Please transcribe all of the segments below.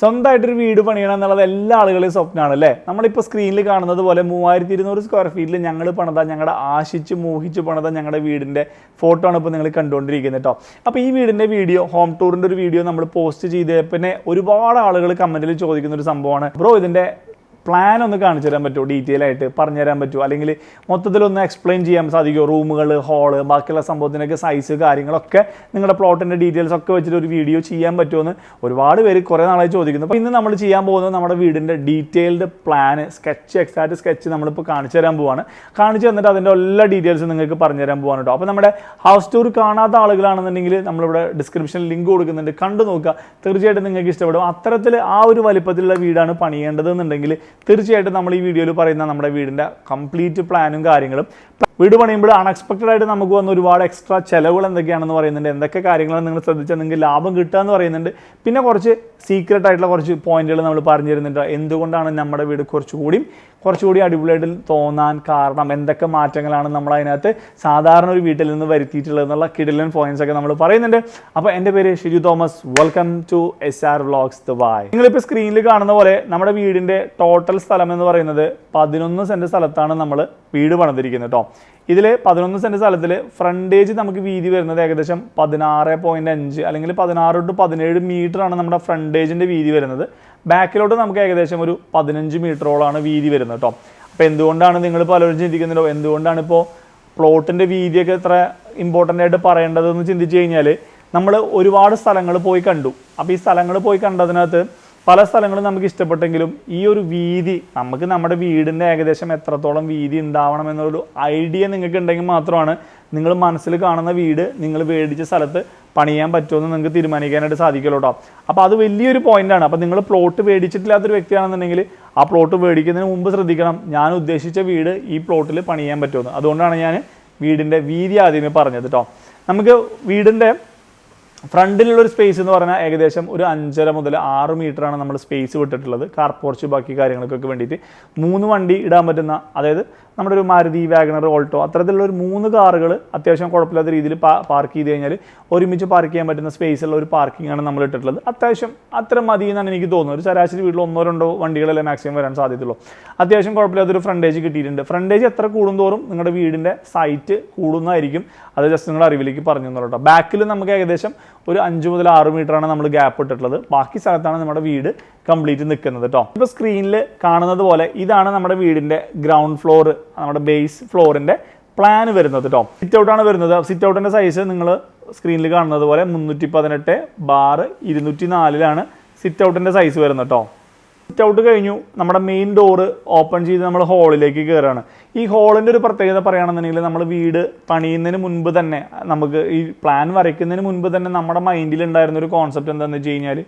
സ്വന്തമായിട്ടൊരു വീട് പണിയണം എന്നുള്ളത് എല്ലാ ആളുകളെയും സ്വപ്നമാണ് അല്ലേ? നമ്മളിപ്പോൾ സ്ക്രീനിൽ കാണുന്നത് പോലെ മൂവായിരത്തി ഇരുന്നൂറ് സ്ക്വയർ ഫീറ്റിൽ ഞങ്ങൾ പണിത ഞങ്ങളുടെ ആശിച്ച് മോഹിച്ച് പണിത ഞങ്ങളുടെ വീടിന്റെ ഫോട്ടോ ആണ് ഇപ്പോൾ നിങ്ങൾ കണ്ടുകൊണ്ടിരിക്കുന്നത് കേട്ടോ അപ്പോൾ ഈ വീടിന്റെ വീഡിയോ ഹോം ടൂറിന്റെ ഒരു വീഡിയോ നമ്മൾ പോസ്റ്റ് ചെയ്ത് പിന്നെ ഒരുപാട് ആളുകൾ കമന്റിൽ ചോദിക്കുന്ന ഒരു സംഭവമാണ്. ബ്രോ ഇതിന്റെ പ്ലാൻ ഒന്ന് കാണിച്ചു തരാൻ പറ്റുമോ? ഡീറ്റെയിൽ ആയിട്ട് പറഞ്ഞു തരാൻ പറ്റുമോ? അല്ലെങ്കിൽ മൊത്തത്തിലൊന്ന് എക്സ്പ്ലെയിൻ ചെയ്യാൻ സാധിക്കുമോ? റൂമുകൾ ഹാൾ ബാക്കിയുള്ള സംഭവത്തിനൊക്കെ സൈസ് കാര്യങ്ങളൊക്കെ നിങ്ങളുടെ പ്ലോട്ടിന്റെ ഡീറ്റെയിൽസ് ഒക്കെ വെച്ചിട്ട് ഒരു വീഡിയോ ചെയ്യാൻ പറ്റുമെന്ന് ഒരുപാട് പേര് കുറേ നാളായി ചോദിക്കുന്നു. അപ്പോൾ ഇന്ന് നമ്മൾ ചെയ്യാൻ പോകുന്നത് നമ്മുടെ വീടിന്റെ detailed plan sketch exact sketch നമ്മളിപ്പോൾ കാണിച്ചു തരാൻ പോവാണ്. കാണിച്ചു തന്നിട്ട് അതിന്റെ എല്ലാ ഡീറ്റെയിൽസും നിങ്ങൾക്ക് പറഞ്ഞു തരാൻ പോവാണ് കേട്ടോ. അപ്പോൾ നമ്മുടെ ഹൗസ് ടൂർ കാണാത്ത ആളുകളാണെന്നുണ്ടെങ്കിൽ നമ്മളിവിടെ ഡിസ്ക്രിപ്ഷനിൽ ലിങ്ക് കൊടുക്കുന്നുണ്ട്. കണ്ടു നോക്കുക. തീർച്ചയായിട്ടും നിങ്ങൾക്ക് ഇഷ്ടപ്പെടും. അത്തരത്തിൽ ആ ഒരു വലിപ്പത്തിലുള്ള വീടാണ് പണിയേണ്ടത് എന്നുണ്ടെങ്കിൽ തീർച്ചയായിട്ടും നമ്മൾ ഈ വീഡിയോയിൽ പറയുന്ന നമ്മുടെ വീടിന്റെ കംപ്ലീറ്റ് പ്ലാനും കാര്യങ്ങളും. വീട് പണിയുമ്പോൾ അൺഎക്സ്പെക്റ്റഡ് ആയിട്ട് നമുക്ക് വന്ന ഒരുപാട് എക്സ്ട്രാ ചിലവുകൾ എന്തൊക്കെയാണെന്ന് പറയുന്നുണ്ട്. എന്തൊക്കെ കാര്യങ്ങളാണ് നിങ്ങൾ ശ്രദ്ധിച്ചാൽ നിങ്ങൾക്ക് ലാഭം കിട്ടുക എന്ന് പറയുന്നുണ്ട്. പിന്നെ കുറച്ച് സീക്രട്ട് ആയിട്ടുള്ള കുറച്ച് പോയിന്റുകൾ നമ്മൾ പറഞ്ഞു തരുന്നുണ്ട്. എന്തുകൊണ്ടാണ് നമ്മുടെ വീട് കുറച്ചുകൂടി കുറച്ചുകൂടി അടിപൊളിയായിട്ട് തോന്നാൻ കാരണം എന്തൊക്കെ മാറ്റങ്ങളാണ് നമ്മൾ അതിനകത്ത് സാധാരണ ഒരു വീട്ടിൽ നിന്ന് വരുത്തിയിട്ടുള്ളത് എന്നുള്ള പോയിന്റ്സ് ഒക്കെ നമ്മൾ പറയുന്നുണ്ട്. അപ്പോൾ എന്റെ പേര് Shiju Thomas. Welcome to S R vlogs Dubai നിങ്ങളിപ്പോൾ സ്ക്രീനിൽ കാണുന്ന പോലെ നമ്മുടെ വീടിന്റെ ടോട്ടൽ സ്ഥലം എന്ന് പറയുന്നത് പതിനൊന്ന് സെന്റ് സ്ഥലത്താണ് നമ്മൾ വീട് പണിതിരിക്കുന്നത് കേട്ടോ ഇതിൽ പതിനൊന്ന് സെന്റ് സ്ഥലത്തിൽ ഫ്രണ്ടേജ് നമുക്ക് വീതി വരുന്നത് ഏകദേശം പതിനാറ് പോയിന്റ് അഞ്ച് അല്ലെങ്കിൽ പതിനാറ് ടു പതിനേഴ് മീറ്ററാണ് നമ്മുടെ ഫ്രണ്ടേജിന്റെ വീതി വരുന്നത്. ബാക്കിലോട്ട് നമുക്ക് ഏകദേശം ഒരു പതിനഞ്ച് മീറ്ററോളാണ് വീതി വരുന്നത് കേട്ടോ അപ്പോൾ എന്തുകൊണ്ടാണ് നിങ്ങൾ പലരും ചിന്തിക്കുന്നുണ്ടോ? എന്തുകൊണ്ടാണ് ഇപ്പോൾ പ്ലോട്ടിന്റെ വീതിയൊക്കെ എത്ര ഇമ്പോർട്ടന്റ് ആയിട്ട് പറയേണ്ടതെന്ന് ചിന്തിച്ചു കഴിഞ്ഞാൽ നമ്മൾ ഒരുപാട് സ്ഥലങ്ങൾ പോയി കണ്ടു. അപ്പോൾ ഈ സ്ഥലങ്ങൾ പോയി കണ്ടതിനകത്ത് പല സ്ഥലങ്ങളും നമുക്ക് ഇഷ്ടപ്പെട്ടെങ്കിലും ഈ ഒരു വീതി നമുക്ക് നമ്മുടെ വീടിന്റെ ഏകദേശം എത്രത്തോളം വീതി ഉണ്ടാവണം എന്നൊരു ഐഡിയ നിങ്ങൾക്ക് ഉണ്ടെങ്കിൽ മാത്രമാണ് നിങ്ങൾ മനസ്സിൽ കാണുന്ന വീട് നിങ്ങൾ മേടിച്ച സ്ഥലത്ത് പണിയാൻ പറ്റുമെന്ന് നിങ്ങൾക്ക് തീരുമാനിക്കാനായിട്ട് സാധിക്കുമല്ലോ കേട്ടോ അപ്പോൾ അത് വലിയൊരു പോയിന്റാണ് അപ്പോൾ നിങ്ങൾ പ്ലോട്ട് മേടിച്ചിട്ടില്ലാത്തൊരു വ്യക്തിയാണെന്നുണ്ടെങ്കിൽ ആ പ്ലോട്ട് മേടിക്കുന്നതിന് മുമ്പ് ശ്രദ്ധിക്കണം. ഞാൻ ഉദ്ദേശിച്ച വീട് ഈ പ്ലോട്ടിൽ പണിയാൻ പറ്റുമെന്ന്. അതുകൊണ്ടാണ് ഞാൻ വീടിന്റെ വീതി ആദ്യമേ പറഞ്ഞത് കേട്ടോ നമുക്ക് വീടിന്റെ ഫ്രണ്ടിലുള്ള ഒരു സ്പേസ് എന്ന് പറഞ്ഞാൽ ഏകദേശം ഒരു അഞ്ചര മുതൽ ആറ് മീറ്ററാണ് നമ്മൾ സ്പേസ് വിട്ടിട്ടുള്ളത്. കാർ പോർച്ച് ബാക്കി കാര്യങ്ങൾക്കൊക്കെ വേണ്ടിയിട്ട്. മൂന്ന് വണ്ടി ഇടാൻ പറ്റുന്ന അതായത് നമ്മുടെ ഒരു മാരുതി വാഗണർ ഓൾട്ടോ അത്തരത്തിലുള്ള ഒരു മൂന്ന് കാറുകൾ അത്യാവശ്യം കുഴപ്പമില്ലാത്ത രീതിയിൽ പാർക്ക് ചെയ്ത് കഴിഞ്ഞാൽ ഒരുമിച്ച് പാർക്ക് ചെയ്യാൻ പറ്റുന്ന സ്പേസ് ഉള്ള ഒരു പാർക്കിംഗ് ആണ് നമ്മൾ ഇട്ടിട്ടുള്ളത്. അത്യാവശ്യം അത്ര മതി എന്നാണ് എനിക്ക് തോന്നുന്നത്. ഒരു ശരാശരി വീട്ടിൽ ഒന്നോ രണ്ടോ വണ്ടികളല്ലേ മാക്സിമം വരാൻ സാധ്യതയുള്ളൂ. അത്യാവശ്യം കുഴപ്പമില്ലാത്തൊരു ഫ്രണ്ടേജ് കിട്ടിയിട്ടുണ്ട്. ഫ്രണ്ടേജ് എത്ര കൂടുന്തോറും നിങ്ങളുടെ വീടിന്റെ സൈറ്റ് കൂടുന്നതായിരിക്കും? അത് ജസ്റ്റ് നിങ്ങൾ അറിവിലേക്ക് പറഞ്ഞു തന്നോട്ടോ ബാക്കിൽ നമുക്ക് ഏകദേശം ഒരു അഞ്ച് മുതൽ ആറ് മീറ്ററാണ് നമ്മൾ ഗ്യാപ്പ് ഇട്ടിട്ടുള്ളത്. ബാക്കി സ്ഥലത്താണ് നമ്മുടെ വീട്. കംപ്ലീറ്റ് നിൽക്കുന്നത് കേട്ടോ ഇപ്പോൾ സ്ക്രീനിൽ കാണുന്നത് പോലെ ഇതാണ് നമ്മുടെ വീടിന്റെ ഗ്രൗണ്ട് ഫ്ലോർ നമ്മുടെ ബേസ് ഫ്ലോറിന്റെ പ്ലാൻ വരുന്നത് കേട്ടോ സിറ്റ് ഔട്ടാണ് വരുന്നത്. സിറ്റ് ഔട്ടിന്റെ സൈസ് നിങ്ങൾ സ്ക്രീനിൽ കാണുന്നത് പോലെ മുന്നൂറ്റി പതിനെട്ട് ബാർ ഇരുന്നൂറ്റി നാലിലാണ് സിറ്റ് ഔട്ടിന്റെ സൈസ് വരുന്നത് കേട്ടോ സിറ്റ് ഔട്ട് കഴിഞ്ഞു. നമ്മുടെ മെയിൻ ഡോറ് ഓപ്പൺ ചെയ്ത് നമ്മൾ ഹോളിലേക്ക് കയറുകയാണ് ഈ ഹോളിന്റെ ഒരു പ്രത്യേകത പറയുകയാണെന്നുണ്ടെങ്കിൽ നമ്മൾ വീട് പണിയുന്നതിന് മുൻപ് തന്നെ നമുക്ക് ഈ പ്ലാൻ വരയ്ക്കുന്നതിന് മുൻപ് തന്നെ നമ്മുടെ മൈൻഡിൽ ഉണ്ടായിരുന്ന ഒരു കോൺസെപ്റ്റ് എന്താണെന്ന് വെച്ച് കഴിഞ്ഞാൽ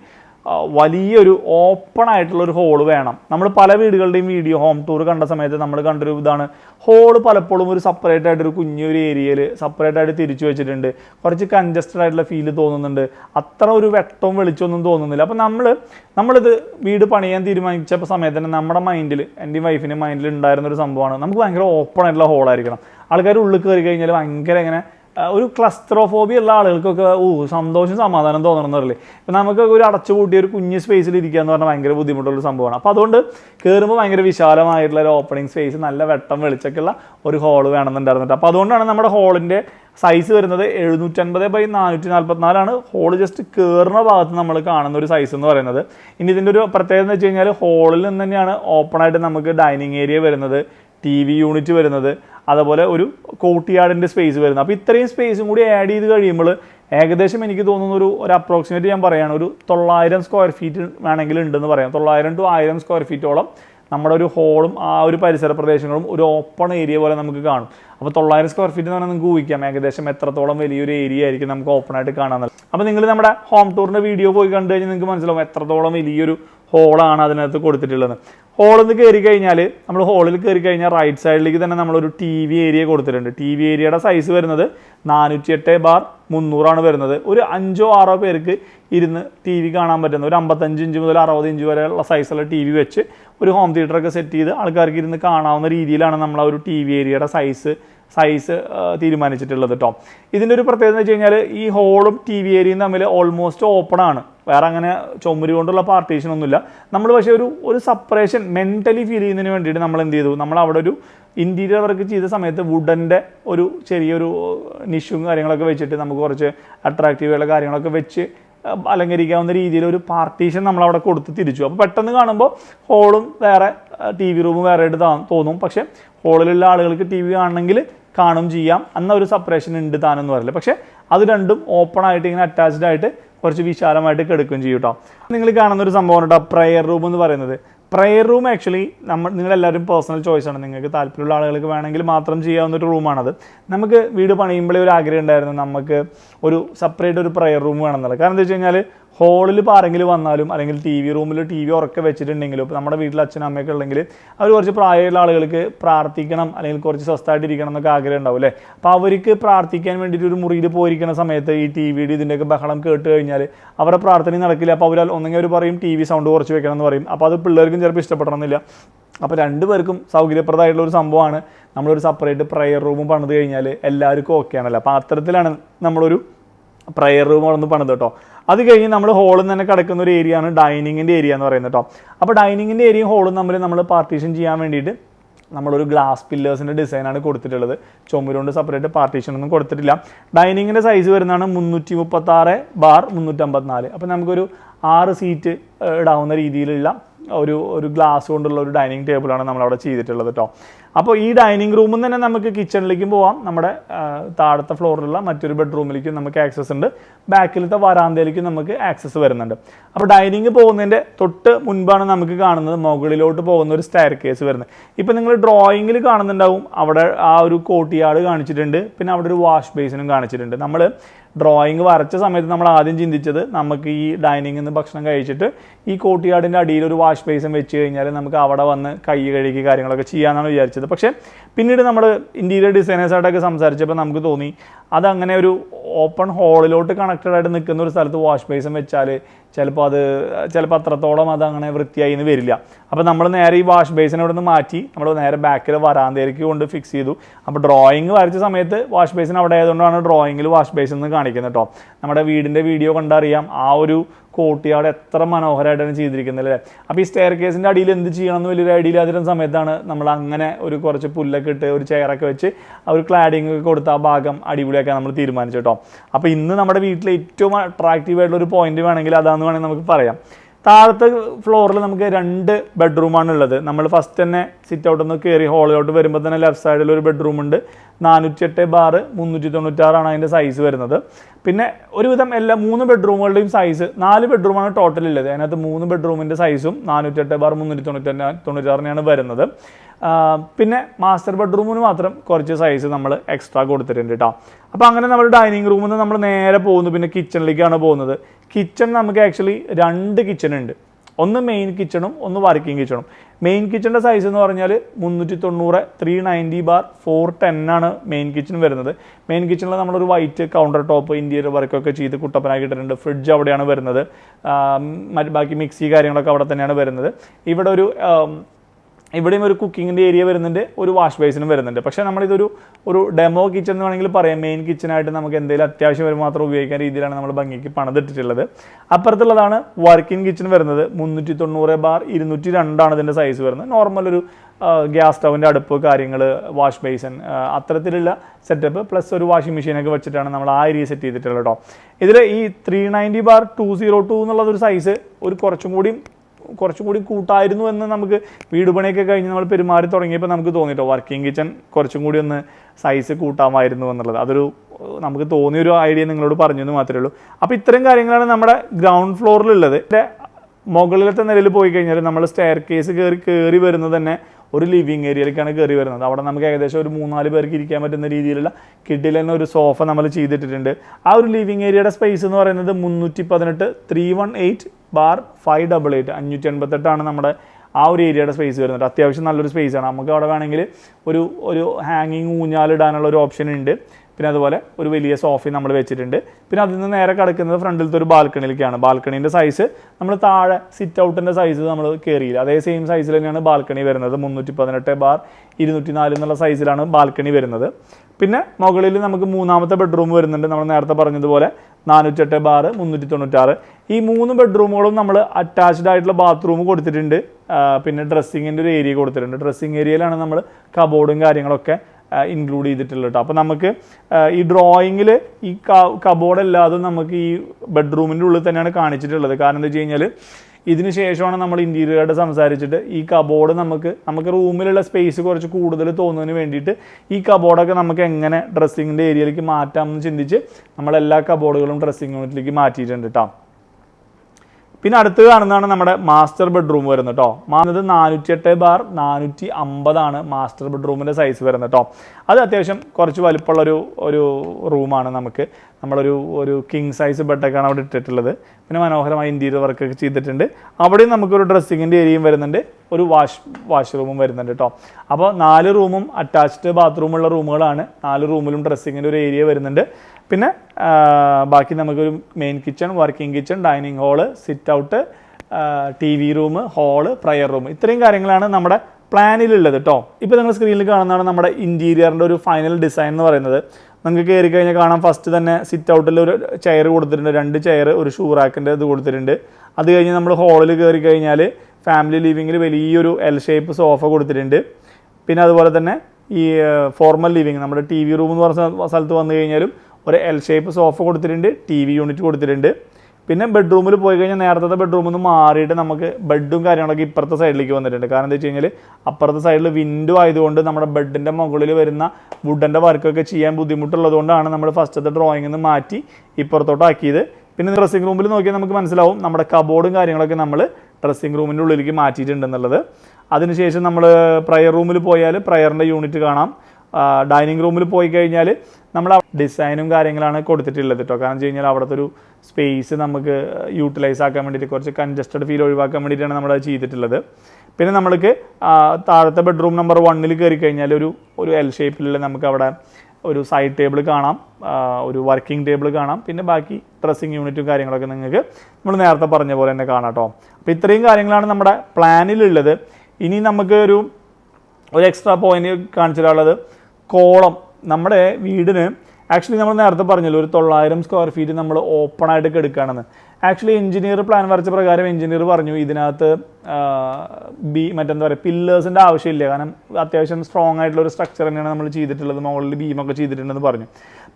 വലിയൊരു ഓപ്പൺ ആയിട്ടുള്ള ഒരു ഹോൾ വേണം. നമ്മൾ പല വീടുകളുടെയും വീഡിയോ ഹോം ടൂർ കണ്ട സമയത്ത് നമ്മൾ കണ്ടൊരു ഇതാണ്. ഹോൾ പലപ്പോഴും ഒരു സെപ്പറേറ്റ് ആയിട്ടൊരു കുഞ്ഞൊരു ഏരിയയിൽ സെപ്പറേറ്റ് ആയിട്ട് തിരിച്ചു വെച്ചിട്ടുണ്ട്. കുറച്ച് കൺജസ്റ്റഡ് ആയിട്ടുള്ള ഫീൽ തോന്നുന്നുണ്ട്. അത്ര ഒരു വെട്ടവും വെളിച്ചമൊന്നും തോന്നുന്നില്ല. അപ്പോൾ നമ്മൾ നമ്മളിത് വീട് പണിയാൻ തീരുമാനിച്ച സമയത്ത് തന്നെ നമ്മുടെ മൈൻഡിൽ എന്റെയും വൈഫിന്റെ മൈൻഡിൽ ഉണ്ടായിരുന്ന ഒരു സംഭവമാണ്. നമുക്ക് ഭയങ്കര ഓപ്പൺ ആയിട്ടുള്ള ഹോളായിരിക്കണം ആൾക്കാർ ഉള്ളിൽ കയറി കഴിഞ്ഞാൽ ഭയങ്കര ഇങ്ങനെ ഒരു ക്ലസ്ട്രോഫോബി ഉള്ള ആളുകൾക്കൊക്കെ ഓ സന്തോഷം സമാധാനം തോന്നണമെന്നറിയില്ലേ ഇപ്പം നമുക്ക് ഒരു അടച്ചുപൂട്ടിയ ഒരു കുഞ്ഞ് സ്പേസിൽ ഇരിക്കുക എന്ന് പറഞ്ഞാൽ ഭയങ്കര ബുദ്ധിമുട്ടുള്ള സംഭവമാണ്. അപ്പോൾ അതുകൊണ്ട് കയറുമ്പോൾ ഭയങ്കര വിശാലമായിട്ടുള്ള ഒരു ഓപ്പണിംഗ് സ്പേസ് നല്ല വെട്ടം വെളിച്ചൊക്കെയുള്ള ഒരു ഹോൾ വേണമെന്നുണ്ടായിരുന്നിട്ട് അപ്പോൾ അതുകൊണ്ടാണ് നമ്മുടെ ഹോളിന്റെ സൈസ് വരുന്നത് എഴുന്നൂറ്റൻപത് ബൈ നാനൂറ്റി നാൽപ്പത്തിനാലാണ് ഹോൾ ജസ്റ്റ് കയറുന്ന ഭാഗത്ത് നമ്മൾ കാണുന്ന ഒരു സൈസ് എന്ന് പറയുന്നത്. ഇനി ഇതിന്റെ ഒരു പ്രത്യേകത എന്ന് വെച്ച് കഴിഞ്ഞാൽ ഹോളിൽ നിന്ന് തന്നെയാണ് ഓപ്പണായിട്ട് നമുക്ക് ഡൈനിങ് ഏരിയ വരുന്നത് ടി വി യൂണിറ്റ് വരുന്നത്. അതുപോലെ ഒരു കോട്ടിയാടിന്റെ സ്പേസ് വരുന്നത് അപ്പോൾ ഇത്രയും സ്പേസും കൂടി ആഡ് ചെയ്ത് കഴിയുമ്പോൾ ഏകദേശം എനിക്ക് തോന്നുന്ന ഒരു ഒരു അപ്രോക്സിമേറ്റ് ഞാൻ പറയുകയാണ് ഒരു തൊള്ളായിരം സ്ക്വയർ ഫീറ്റ് വേണമെങ്കിൽ ഉണ്ടെന്ന് പറയാം. തൊള്ളായിരം ടു ആയിരം സ്ക്വയർ ഫീറ്റോളം നമ്മുടെ ഒരു ഹോളും ആ ഒരു പരിസര പ്രദേശങ്ങളും ഒരു ഓപ്പൺ ഏരിയ പോലെ നമുക്ക് കാണും. അപ്പോൾ തൊള്ളായിരം സ്ക്വയർ ഫീറ്റ് എന്ന് പറഞ്ഞാൽ നിങ്ങൾക്ക് ഊഹിക്കാം ഏകദേശം എത്രത്തോളം വലിയൊരു ഏരിയ ആയിരിക്കും നമുക്ക് ഓപ്പൺ ആയിട്ട് കാണാൻ അപ്പോൾ നിങ്ങൾ നമ്മുടെ ഹോം ടൂറിന്റെ വീഡിയോ പോയി കണ്ടു കഴിഞ്ഞാൽ നിങ്ങൾക്ക് മനസ്സിലാവും എത്രത്തോളം വലിയൊരു ഹോളാണ് അതിനകത്ത് കൊടുത്തിട്ടുള്ളത്. ഹോളിൽ നിന്ന് കയറി കഴിഞ്ഞാൽ നമ്മൾ ഹോളിൽ കയറി കഴിഞ്ഞാൽ റൈറ്റ് സൈഡിലേക്ക് തന്നെ നമ്മളൊരു ടി വി ഏരിയ കൊടുത്തിട്ടുണ്ട്. ടി വി ഏരിയയുടെ സൈസ് വരുന്നത് നാനൂറ്റി എട്ട് ബാർ മുന്നൂറാണ് വരുന്നത്. ഒരു അഞ്ചോ ആറോ പേർക്ക് ഇരുന്ന് ടി വി കാണാൻ പറ്റുന്ന ഒരു അമ്പത്തഞ്ച് ഇഞ്ച് മുതൽ അറുപത് ഇഞ്ച് വരെയുള്ള സൈസുള്ള ടി വി വെച്ച് ഒരു ഹോം തിയേറ്ററൊക്കെ സെറ്റ് ചെയ്ത് ആൾക്കാർക്ക് ഇരുന്ന് കാണാവുന്ന രീതിയിലാണ് നമ്മൾ ആ ഒരു ടി വി ഏരിയയുടെ സൈസ് സൈസ് തീരുമാനിച്ചിട്ടുള്ളത് കേട്ടോ ഇതിന്റെ ഒരു പ്രത്യേകത എന്ന് വെച്ച് കഴിഞ്ഞാൽ ഈ ഹോളും ടി വി ഏരിയയും തമ്മിൽ ഓൾമോസ്റ്റ് ഓപ്പൺ ആണ്. വേറെ അങ്ങനെ ചുമരി കൊണ്ടുള്ള പാർട്ടീഷൻ ഒന്നുമില്ല. നമ്മൾ പക്ഷേ ഒരു ഒരു സപ്പറേഷൻ മെന്റലി ഫീൽ ചെയ്യുന്നതിന് വേണ്ടിയിട്ട് നമ്മൾ എന്ത് ചെയ്തു? നമ്മൾ അവിടെ ഒരു ഇന്റീരിയർ വർക്ക് ചെയ്ത സമയത്ത് വുഡന്റെ ഒരു ചെറിയൊരു നിഷും കാര്യങ്ങളൊക്കെ വെച്ചിട്ട് നമുക്ക് കുറച്ച് അട്രാക്റ്റീവുള്ള കാര്യങ്ങളൊക്കെ വെച്ച് അലങ്കരിക്കാവുന്ന രീതിയിൽ ഒരു പാർട്ടീഷൻ നമ്മൾ അവിടെ കൊടുത്ത് തിരിച്ചു. അപ്പോൾ പെട്ടെന്ന് കാണുമ്പോൾ ഹോളും വേറെ ടി വി റൂമും വേറെ ആയിട്ട് തോന്നും. പക്ഷേ ഹോളിലുള്ള ആളുകൾക്ക് ടി വി കാണണമെങ്കിൽ കാണും ചെയ്യാം അന്ന ഒരു സെപ്പറേഷൻ ഉണ്ട് താനെന്ന് പറയില്ല പക്ഷേ അത് രണ്ടും ഓപ്പൺ ആയിട്ട് ഇങ്ങനെ അറ്റാച്ച്ഡ് ആയിട്ട് കുറച്ച് വിശാലമായിട്ട് കിടക്കുകയും ചെയ്യും കേട്ടോ നിങ്ങൾ കാണുന്ന ഒരു സംഭവം കേട്ടോ പ്രെയർ റൂം എന്ന് പറയുന്നത്. പ്രെയർ റൂം ആക്ച്വലി നമ്മൾ നിങ്ങളെല്ലാവരും പേഴ്സണൽ ചോയ്സ് ആണ്. നിങ്ങൾക്ക് താല്പര്യമുള്ള ആളുകൾക്ക് വേണമെങ്കിൽ മാത്രം ചെയ്യാവുന്ന ഒരു റൂമാണത് നമുക്ക് വീട് പണിയുമ്പോഴേ ഒരു ആഗ്രഹം ഉണ്ടായിരുന്നു. നമുക്ക് ഒരു സെപ്പറേറ്റ് ഒരു പ്രെയർ റൂം വേണം വേണമെന്നുള്ളത്. കാരണം എന്താ വെച്ച് കഴിഞ്ഞാൽ ഹോളിൽ ഇപ്പോൾ ആരെങ്കിലും വന്നാലും അല്ലെങ്കിൽ ടി വി റൂമിൽ ടി വി ഉറക്കെ വെച്ചിട്ടുണ്ടെങ്കിലും ഇപ്പോൾ നമ്മുടെ വീട്ടിൽ അച്ഛനും അമ്മയൊക്കെ ഉണ്ടെങ്കിൽ അവർ കുറച്ച് പ്രായമുള്ള ആളുകൾക്ക് പ്രാർത്ഥിക്കണം അല്ലെങ്കിൽ കുറച്ച് സ്വസ്ഥമായിട്ട് ഇരിക്കണം എന്നൊക്കെ ആഗ്രഹം ഉണ്ടാവും അല്ലേ? അപ്പോൾ അവർക്ക് പ്രാർത്ഥിക്കാൻ വേണ്ടിയിട്ട് ഒരു മുറിയിൽ പോയിരിക്കുന്ന സമയത്ത് ഈ ടി വിയുടെ ഇതിന്റെയൊക്കെ ബഹളം കേട്ട് കഴിഞ്ഞാൽ അവരുടെ പ്രാർത്ഥന നടക്കില്ല. അപ്പോൾ അവർ ഒന്നെങ്കിൽ അവർ പറയും ടി വി സൗണ്ട് കുറച്ച് വെക്കണം എന്ന് പറയും. അപ്പോൾ അത് പിള്ളേർക്കും ചിലപ്പോൾ ഇഷ്ടപ്പെടണമെന്നില്ല. അപ്പോൾ രണ്ടുപേർക്കും സൗകര്യപ്രദമായിട്ടുള്ള ഒരു സംഭവമാണ് നമ്മളൊരു സെപ്പറേറ്റ് പ്രയർ റൂം പണിത് കഴിഞ്ഞാൽ എല്ലാവർക്കും ഓക്കെ ആണല്ലോ. അപ്പോൾ അത്തരത്തിലാണ് നമ്മളൊരു പ്രയർ റൂം വളർന്ന് പണിത് കേട്ടോ. അത് കഴിഞ്ഞ് നമ്മൾ ഹോളിൽ തന്നെ കിടക്കുന്ന ഒരു ഏരിയ ആണ് ഡൈനിങ്ങിന്റെ ഏരിയ എന്ന് പറയുന്നത് കേട്ടോ അപ്പോൾ ഡൈനിങ്ങിന്റെ ഏരിയയും ഹോളും തമ്മിൽ നമ്മൾ പാർട്ടീഷൻ ചെയ്യാൻ വേണ്ടിയിട്ട് നമ്മളൊരു ഗ്ലാസ് പില്ലേഴ്സിന്റെ ഡിസൈനാണ് കൊടുത്തിട്ടുള്ളത്. ചുമരുകൊണ്ട് സെപ്പറേറ്റ് പാർട്ടീഷൻ ഒന്നും കൊടുത്തിട്ടില്ല. ഡൈനിങ്ങിന്റെ സൈസ് വരുന്നതാണ് മുന്നൂറ്റി മുപ്പത്താറ് ബാർ മുന്നൂറ്റമ്പത്തിനാല്. അപ്പോൾ നമുക്കൊരു ആറ് സീറ്റ് ഇടാവുന്ന രീതിയിലുള്ള ഒരു ഒരു ഗ്ലാസ് കൊണ്ടുള്ള ഒരു ഡൈനിങ് ടേബിളാണ് നമ്മളവിടെ ചെയ്തിട്ടുള്ളത് കേട്ടോ അപ്പോൾ ഈ ഡൈനിങ് റൂമിൽ നിന്ന് തന്നെ നമുക്ക് കിച്ചണിലേക്കും പോവാം. നമ്മുടെ താഴത്തെ ഫ്ലോറിലുള്ള മറ്റൊരു ബെഡ്റൂമിലേക്കും നമുക്ക് ആക്സസ് ഉണ്ട്. ബാക്കിലത്തെ വരാന്തയിലേക്കും നമുക്ക് ആക്സസ് വരുന്നുണ്ട്. അപ്പോൾ ഡൈനിങ് പോകുന്നതിന്റെ തൊട്ട് മുൻപാണ് നമുക്ക് കാണുന്നത് മുകളിലോട്ട് പോകുന്ന ഒരു സ്റ്റയർ കേസ് വരുന്നത്. ഇപ്പോൾ നിങ്ങൾ ഡ്രോയിങ്ങിൽ കാണുന്നുണ്ടാവും. അവിടെ ആ ഒരു കോട്ടിയാട് കാണിച്ചിട്ടുണ്ട്. പിന്നെ അവിടെ ഒരു വാഷ് ബേസിനും കാണിച്ചിട്ടുണ്ട്. നമ്മൾ ഡ്രോയിങ് വരച്ച സമയത്ത് നമ്മൾ ആദ്യം ചിന്തിച്ചത് നമുക്ക് ഈ ഡൈനിങ്ങിൽ നിന്ന് ഭക്ഷണം കഴിച്ചിട്ട് ഈ കോട്ടിയാടിന്റെ അടിയിൽ ഒരു വാഷ് ബേസിൻ വെച്ച് കഴിഞ്ഞാൽ നമുക്ക് അവിടെ വന്ന് കൈ കഴുകി കാര്യങ്ങളൊക്കെ ചെയ്യാമെന്നാണ് വിചാരിച്ചത്. പക്ഷേ പിന്നീട് നമ്മൾ ഇന്റീരിയർ ഡിസൈനേഴ്സായിട്ടൊക്കെ സംസാരിച്ചപ്പോൾ നമുക്ക് തോന്നി അതങ്ങനെ ഒരു ഓപ്പൺ ഹോളിലോട്ട് കണക്റ്റഡ് ആയിട്ട് നിൽക്കുന്ന ഒരു സ്ഥലത്ത് വാഷ് ബേസിൻ വെച്ചാൽ ചിലപ്പോൾ അത് ചിലപ്പോൾ അത്രത്തോളം അത് അങ്ങനെ വൃത്തിയായി എന്ന് വരില്ല. അപ്പോൾ നമ്മൾ നേരെ ഈ വാഷ് ബേസിനെ ഇവിടെ നിന്ന് മാറ്റി നമ്മൾ നേരെ ബാക്കിൽ വരാന്തേരിക്ക് കൊണ്ട് ഫിക്സ് ചെയ്തു. അപ്പോൾ ഡ്രോയിങ് വരച്ച സമയത്ത് വാഷ് ബേസിൻ അവിടെ ആയതുകൊണ്ടാണ് ഡ്രോയിങ്ങിൽ വാഷ് ബേസിൻ എന്ന് കാണിക്കുന്നത് കേട്ടോ നമ്മുടെ വീടിന്റെ വീഡിയോ കണ്ടറിയാം. ആ ഒരു കോട്ടിയാട് എത്ര മനോഹരമായിട്ടാണ് ചെയ്തിരിക്കുന്നത് അല്ലേ? അപ്പോൾ ഈ സ്റ്റെയർ കേസിന്റെ അടിയിൽ എന്ത് ചെയ്യണം എന്ന് വലിയൊരു ഐഡിയ ഇല്ലാതിരുന്ന സമയത്താണ് നമ്മൾ അങ്ങനെ ഒരു കുറച്ച് പുല്ലൊക്കെ ഇട്ട് ഒരു ചെയറൊക്കെ വെച്ച് ആ ഒരു ക്ലാഡിങ് ഒക്കെ കൊടുത്ത് ആ ഭാഗം അടിപൊളിയാക്കാൻ നമ്മൾ തീരുമാനിച്ചു കേട്ടോ. അപ്പോൾ ഇന്ന് നമ്മുടെ വീട്ടിലെ ഏറ്റവും അട്രാക്റ്റീവ് ആയിട്ടുള്ള ഒരു പോയിന്റ് വേണമെങ്കിൽ അതാണെന്ന് വേണമെങ്കിൽ നമുക്ക് പറയാം. താഴത്തെ ഫ്ലോറിൽ നമുക്ക് രണ്ട് ബെഡ്റൂമാണ് ഉള്ളത് നമ്മൾ ഫസ്റ്റ് തന്നെ സിറ്റ് ഔട്ട് ഒന്ന് കയറി ഹോളിലോട്ട് വരുമ്പോൾ തന്നെ ലെഫ്റ്റ് സൈഡിൽ ഒരു ബെഡ്റൂം ഉണ്ട്. നാനൂറ്റി എട്ട് ബാറ് മുന്നൂറ്റി തൊണ്ണൂറ്റാറാണ് അതിന്റെ സൈസ് വരുന്നത്. പിന്നെ ഒരുവിധം എല്ലാ മൂന്ന് ബെഡ്റൂമുകളുടെയും സൈസ് നാല് ബെഡ്റൂമാണ് ടോട്ടൽ ഉള്ളത് അതിനകത്ത് മൂന്ന് ബെഡ്റൂമിന്റെ സൈസും നാനൂറ്റി എട്ട് ബാർ മുന്നൂറ്റി തൊണ്ണൂറ്റി തൊണ്ണൂറ്റാറിനെയാണ് വരുന്നത്. പിന്നെ മാസ്റ്റർ ബെഡ്റൂമിന് മാത്രം കുറച്ച് സൈസ് നമ്മൾ എക്സ്ട്രാ കൊടുത്തിട്ടുണ്ട് കേട്ടോ അപ്പോൾ അങ്ങനെ നമ്മൾ ഡൈനിങ് റൂമിൽ നിന്ന് നമ്മൾ നേരെ പോകുന്നു. പിന്നെ കിച്ചണിലേക്കാണ് പോകുന്നത്. കിച്ചൺ നമുക്ക് ആക്ച്വലി രണ്ട് കിച്ചൺ ഉണ്ട്. ഒന്ന് മെയിൻ കിച്ചണും ഒന്ന് വർക്കിംഗ് കിച്ചണും മെയിൻ കിച്ചണിന്റെ സൈസ് എന്ന് പറഞ്ഞാൽ മുന്നൂറ്റി തൊണ്ണൂറ് three ninety bar four ten ആണ് മെയിൻ കിച്ചൺ വരുന്നത്. മെയിൻ കിച്ചണിൽ നമ്മളൊരു വൈറ്റ് കൗണ്ടർ ടോപ്പ് ഇന്റീരിയർ വർക്കൊക്കെ ചെയ്ത് കുട്ടപ്പനാക്കിയിട്ടുണ്ട് ഫ്രിഡ്ജ് അവിടെയാണ് വരുന്നത്. ബാക്കി മിക്സി കാര്യങ്ങളൊക്കെ അവിടെ തന്നെയാണ് വരുന്നത്. ഇവിടെ ഒരു ഇവിടെയും ഒരു കുക്കിങ്ങിന്റെ ഏരിയ വരുന്നുണ്ട് ഒരു വാഷ് ബേസിനും വരുന്നുണ്ട്. പക്ഷേ നമ്മളിതൊരു ഒരു ഡെമോ കിച്ചൺ എന്ന് വേണമെങ്കിൽ പറയാം. മെയിൻ കിച്ചണായിട്ട് നമുക്ക് എന്തെങ്കിലും അത്യാവശ്യം വരും മാത്രം ഉപയോഗിക്കാൻ രീതിയിലാണ് നമ്മൾ ഭംഗിക്ക് പണിതിട്ടിട്ടുള്ളത് അപ്പുറത്തുള്ളതാണ് വർക്കിംഗ് കിച്ചൺ വരുന്നത്. മുന്നൂറ്റി തൊണ്ണൂറ് ബാർ ഇരുന്നൂറ്റി രണ്ടാണ് ഇതിന്റെ സൈസ് വരുന്നത്. നോർമൽ ഒരു ഗ്യാസ് സ്റ്റൗവിന്റെ അടുപ്പ് കാര്യങ്ങൾ വാഷ് ബേസൻ അത്തരത്തിലുള്ള സെറ്റപ്പ് പ്ലസ് ഒരു വാഷിംഗ് മെഷീനൊക്കെ വെച്ചിട്ടാണ് നമ്മൾ ആ ഏരിയ സെറ്റ് ചെയ്തിട്ടുള്ളത് കേട്ടോ ഇതിൽ ഈ three ninety bar two zero two എന്നുള്ളതൊരു സൈസ് ഒരു കുറച്ചും കൂടി കുറച്ചും കൂടി കൂട്ടായിരുന്നു എന്ന് നമുക്ക് വീട് പണിയൊക്കെ കഴിഞ്ഞ് നമ്മൾ പെരുമാറി തുടങ്ങിയപ്പോൾ നമുക്ക് തോന്നിയിട്ടോ? വർക്കിംഗ് കിച്ചൺ കുറച്ചും കൂടി ഒന്ന് സൈസ് കൂട്ടാമായിരുന്നു എന്നുള്ളത്. അതൊരു നമുക്ക് തോന്നിയൊരു ഐഡിയ നിങ്ങളോട് പറഞ്ഞു എന്ന് മാത്രമേ ഉള്ളൂ. അപ്പോൾ ഇത്തരം കാര്യങ്ങളാണ് നമ്മുടെ ഗ്രൗണ്ട് ഫ്ലോറിലുള്ളത് മുകളിലത്തെ നിലയിൽ പോയി കഴിഞ്ഞാൽ നമ്മൾ സ്റ്റെയർ കേസ് കയറി കയറി വരുന്നത് തന്നെ ഒരു ലിവിങ് ഏരിയയിലേക്കാണ് കയറി വരുന്നത്. അവിടെ നമുക്ക് ഏകദേശം ഒരു മൂന്നാൽ പേർക്ക് ഇരിക്കാൻ പറ്റുന്ന രീതിയിലുള്ള കിഡിൽ തന്നെ ഒരു സോഫ നമ്മൾ ചെയ്തിട്ടിട്ടുണ്ട്. ആ ഒരു ലിവിങ് ഏരിയയുടെ സ്പേസ് എന്ന് പറയുന്നത് മുന്നൂറ്റി പതിനെട്ട് three one eight bar five double eight അഞ്ഞൂറ്റി എൺപത്തെട്ടാണ് നമ്മുടെ ആ ഒരു ഏരിയയുടെ സ്പേസ് വരുന്നത്. അത്യാവശ്യം നല്ലൊരു സ്പേസ് ആണ്. നമുക്ക് അവിടെ വേണമെങ്കിൽ ഒരു ഒരു ഹാങ്ങിങ് ഊഞ്ഞാലിടാനുള്ള ഒരു ഓപ്ഷൻ ഉണ്ട്. പിന്നെ അതുപോലെ ഒരു വലിയ സോഫി നമ്മൾ വെച്ചിട്ടുണ്ട്. പിന്നെ അതിൽ നിന്ന് നേരെ കിടക്കുന്നത് ഫ്രണ്ടിലത്തെ ഒരു ബാൽക്കണിയിലേക്കാണ്. ബാൽക്കണീന്റെ സൈസ് നമ്മൾ താഴെ സിറ്റ് ഔട്ടിന്റെ സൈസ് നമ്മൾ കയറിയില്ല അതേ സെയിം സൈസിൽ തന്നെയാണ് ബാൽക്കണി വരുന്നത്. മുന്നൂറ്റി പതിനെട്ട് ബാർ ഇരുന്നൂറ്റി നാല് എന്നുള്ള സൈസിലാണ് ബാൽക്കണി വരുന്നത്. പിന്നെ മുകളിൽ നമുക്ക് മൂന്നാമത്തെ ബെഡ്റൂം വരുന്നുണ്ട്. നമ്മൾ നേരത്തെ പറഞ്ഞതുപോലെ നാനൂറ്റെട്ട് ബാർ മുന്നൂറ്റി തൊണ്ണൂറ്റാറ് ഈ മൂന്ന് ബെഡ്റൂമുകളും നമ്മൾ അറ്റാച്ച്ഡ് ആയിട്ടുള്ള ബാത്റൂം കൊടുത്തിട്ടുണ്ട്. പിന്നെ ഡ്രസ്സിങ്ങിന്റെ ഒരു ഏരിയ കൊടുത്തിട്ടുണ്ട്. ഡ്രസ്സിങ് ഏരിയയിലാണ് നമ്മൾ കബോർഡും കാര്യങ്ങളൊക്കെ ഇൻക്ലൂഡ് ചെയ്തിട്ടുള്ളത് കേട്ടോ. അപ്പോൾ നമുക്ക് ഈ ഡ്രോയിങ്ങിൽ ഈ കബോർഡ് അല്ലാതെ നമുക്ക് ഈ ബെഡ്റൂമിന്റെ ഉള്ളിൽ തന്നെയാണ് കാണിച്ചിട്ടുള്ളത്. കാരണം എന്താ വെച്ച് കഴിഞ്ഞാൽ ഇതിന് ശേഷമാണ് നമ്മൾ ഇന്റീരിയറായിട്ട് സംസാരിച്ചിട്ട് ഈ കബോർഡ് നമുക്ക് നമുക്ക് റൂമിലുള്ള സ്പേസ് കുറച്ച് കൂടുതൽ തോന്നുന്നതിന് വേണ്ടിയിട്ട് ഈ കബോർഡൊക്കെ നമുക്ക് എങ്ങനെ ഡ്രസ്സിങ്ങിന്റെ ഏരിയയിലേക്ക് മാറ്റാമെന്ന് ചിന്തിച്ച് നമ്മളെല്ലാ കബോർഡുകളും ഡ്രസ്സിങ് യൂണിറ്റിലേക്ക് മാറ്റിയിട്ടുണ്ട് കേട്ടോ. പിന്നെ അടുത്ത് കാണുന്നതാണ് നമ്മുടെ മാസ്റ്റർ ബെഡ്റൂം വരുന്നത് കേട്ടോ മാറുന്നത് നാനൂറ്റി എട്ട് ബാർ നാനൂറ്റി അമ്പതാണ് മാസ്റ്റർ ബെഡ്റൂമിന്റെ സൈസ് വരുന്നത് കേട്ടോ അത് അത്യാവശ്യം കുറച്ച് വലിപ്പമുള്ളൊരു ഒരു റൂമാണ് നമുക്ക്. നമ്മളൊരു ഒരു കിങ് സൈസ് ബെഡൊക്കെയാണ് അവിടെ ഇട്ടിട്ടുള്ളത്. പിന്നെ മനോഹരമായ ഇന്റീരിയർ വർക്കൊക്കെ ചെയ്തിട്ടുണ്ട്. അവിടെയും നമുക്കൊരു ഡ്രസ്സിങ്ങിന്റെ ഏരിയയും വരുന്നുണ്ട്. ഒരു വാഷ് വാഷ്റൂമും വരുന്നുണ്ട് കേട്ടോ അപ്പോൾ നാല് റൂമും അറ്റാച്ച്ഡ് ബാത്റൂമുള്ള റൂമുകളാണ് നാല് റൂമിലും ഡ്രസ്സിങ്ങിന്റെ ഒരു ഏരിയ വരുന്നുണ്ട്. പിന്നെ ബാക്കി നമുക്കൊരു main kitchen working kitchen dining hall sit out T V room hall prayer room ഇത്രയും കാര്യങ്ങളാണ് നമ്മുടെ പ്ലാനിലുള്ളത് കേട്ടോ ഇപ്പോൾ നിങ്ങൾ സ്ക്രീനിൽ കാണുന്നതാണ് നമ്മുടെ ഇന്റീരിയറിന്റെ ഒരു ഫൈനൽ ഡിസൈൻ എന്ന് പറയുന്നത്. നിങ്ങൾക്ക് കയറി കഴിഞ്ഞാൽ കാണാം ഫസ്റ്റ് തന്നെ സിറ്റ് ഔട്ടിൽ ഒരു ചെയർ കൊടുത്തിട്ടുണ്ട്. രണ്ട് ചെയർ ഒരു ഷൂ റാക്കിന്റെ ഇത് കൊടുത്തിട്ടുണ്ട്. അത് കഴിഞ്ഞ് നമ്മൾ ഹാളിൽ കയറി കഴിഞ്ഞാൽ ഫാമിലി ലിവിങ്ങിൽ വലിയൊരു എൽ ഷേപ്പ് സോഫ കൊടുത്തിട്ടുണ്ട്. പിന്നെ അതുപോലെ തന്നെ ഈ ഫോർമൽ ലിവിങ് നമ്മുടെ ടി വി റൂം എന്ന് പറഞ്ഞ സ്ഥലത്ത് വന്നു കഴിഞ്ഞാലും ഒരു എൽ ഷേപ്പ് സോഫ കൊടുത്തിട്ടുണ്ട് ടി വി യൂണിറ്റ് കൊടുത്തിട്ടുണ്ട്. പിന്നെ ബെഡ്റൂമിൽ പോയി കഴിഞ്ഞാൽ നേരത്തെ ബെഡ്റൂമിൽ നിന്ന് മാറിയിട്ട് നമുക്ക് ബെഡും കാര്യങ്ങളൊക്കെ ഇപ്പുറത്തെ സൈഡിലേക്ക് വന്നിട്ടുണ്ട്. കാരണം എന്താ വെച്ച് കഴിഞ്ഞാൽ അപ്പുറത്തെ സൈഡിൽ വിൻഡോ ആയതുകൊണ്ട് നമ്മുടെ ബെഡിന്റെ മുകളിൽ വരുന്ന വുഡന്റെ വർക്കൊക്കെ ചെയ്യാൻ ബുദ്ധിമുട്ടുള്ളതുകൊണ്ടാണ് നമ്മൾ ഫസ്റ്റത്തെ ഡ്രോയിങ്ങിൽ നിന്ന് മാറ്റി ഇപ്പുറത്തോട്ടാക്കിയത്. പിന്നെ ഡ്രസ്സിംഗ് റൂമിൽ നോക്കിയാൽ നമുക്ക് മനസ്സിലാവും നമ്മുടെ കബോർഡും കാര്യങ്ങളൊക്കെ നമ്മൾ ഡ്രസ്സിംഗ് റൂമിന്റെ ഉള്ളിലേക്ക് മാറ്റിയിട്ടുണ്ടെന്നുള്ളത്. അതിനുശേഷം നമ്മൾ പ്രയർ റൂമിൽ പോയാൽ പ്രയറിന്റെ യൂണിറ്റ് കാണാം. ഡൈനിങ് റൂമിൽ പോയി കഴിഞ്ഞാൽ നമ്മൾ ഡിസൈനും കാര്യങ്ങളാണ് കൊടുത്തിട്ടുള്ളത് കേട്ടോ കാരണം വെച്ച് കഴിഞ്ഞാൽ അവിടുത്തെ ഒരു സ്പേസ് നമുക്ക് യൂട്ടിലൈസ് ആക്കാൻ വേണ്ടിയിട്ട് കുറച്ച് കൺജസ്റ്റഡ് ഫീൽ ഒഴിവാക്കാൻ വേണ്ടിയിട്ടാണ് നമ്മൾ അത് ചെയ്തിട്ടുള്ളത്. പിന്നെ നമ്മൾക്ക് താഴത്തെ ബെഡ്റൂം നമ്പർ വണ്ണിൽ കയറി കഴിഞ്ഞാൽ ഒരു ഒരു എൽ ഷേപ്പിലുള്ള നമുക്ക് അവിടെ ഒരു സൈഡ് ടേബിൾ കാണാം ഒരു വർക്കിംഗ് ടേബിൾ കാണാം. പിന്നെ ബാക്കി ഡ്രസ്സിങ് യൂണിറ്റും കാര്യങ്ങളൊക്കെ നിങ്ങൾക്ക് നമ്മൾ നേരത്തെ പറഞ്ഞ പോലെ തന്നെ കാണാം കേട്ടോ അപ്പോൾ ഇത്രയും കാര്യങ്ങളാണ് നമ്മുടെ പ്ലാനിലുള്ളത് ഇനി നമുക്ക് ഒരു ഒരു എക്സ്ട്രാ പോയിന്റ് കാണിച്ചിട്ടുള്ളത് കോളം നമ്മുടെ വീടിന് ആക്ച്വലി നമ്മൾ നേരത്തെ പറഞ്ഞല്ലോ ഒരു തൊള്ളായിരം സ്ക്വയർ ഫീറ്റ് നമ്മൾ ഓപ്പൺ ആയിട്ട് എടുക്കുകയാണെന്ന് ആക്ച്വലി എഞ്ചിനീയർ പ്ലാൻ വരച്ച പ്രകാരം എഞ്ചിനീയർ പറഞ്ഞു ഇതിനകത്ത് ബി മറ്റെന്താ പറയുക പില്ലേഴ്സിന്റെ ആവശ്യമില്ല. കാരണം അത്യാവശ്യം സ്ട്രോങ് ആയിട്ടുള്ള ഒരു സ്ട്രക്ചർ തന്നെയാണ് നമ്മൾ ചെയ്തിട്ടുള്ളത് മുകളിൽ ബീമൊക്കെ ചെയ്തിട്ടുണ്ടെന്ന് പറഞ്ഞു.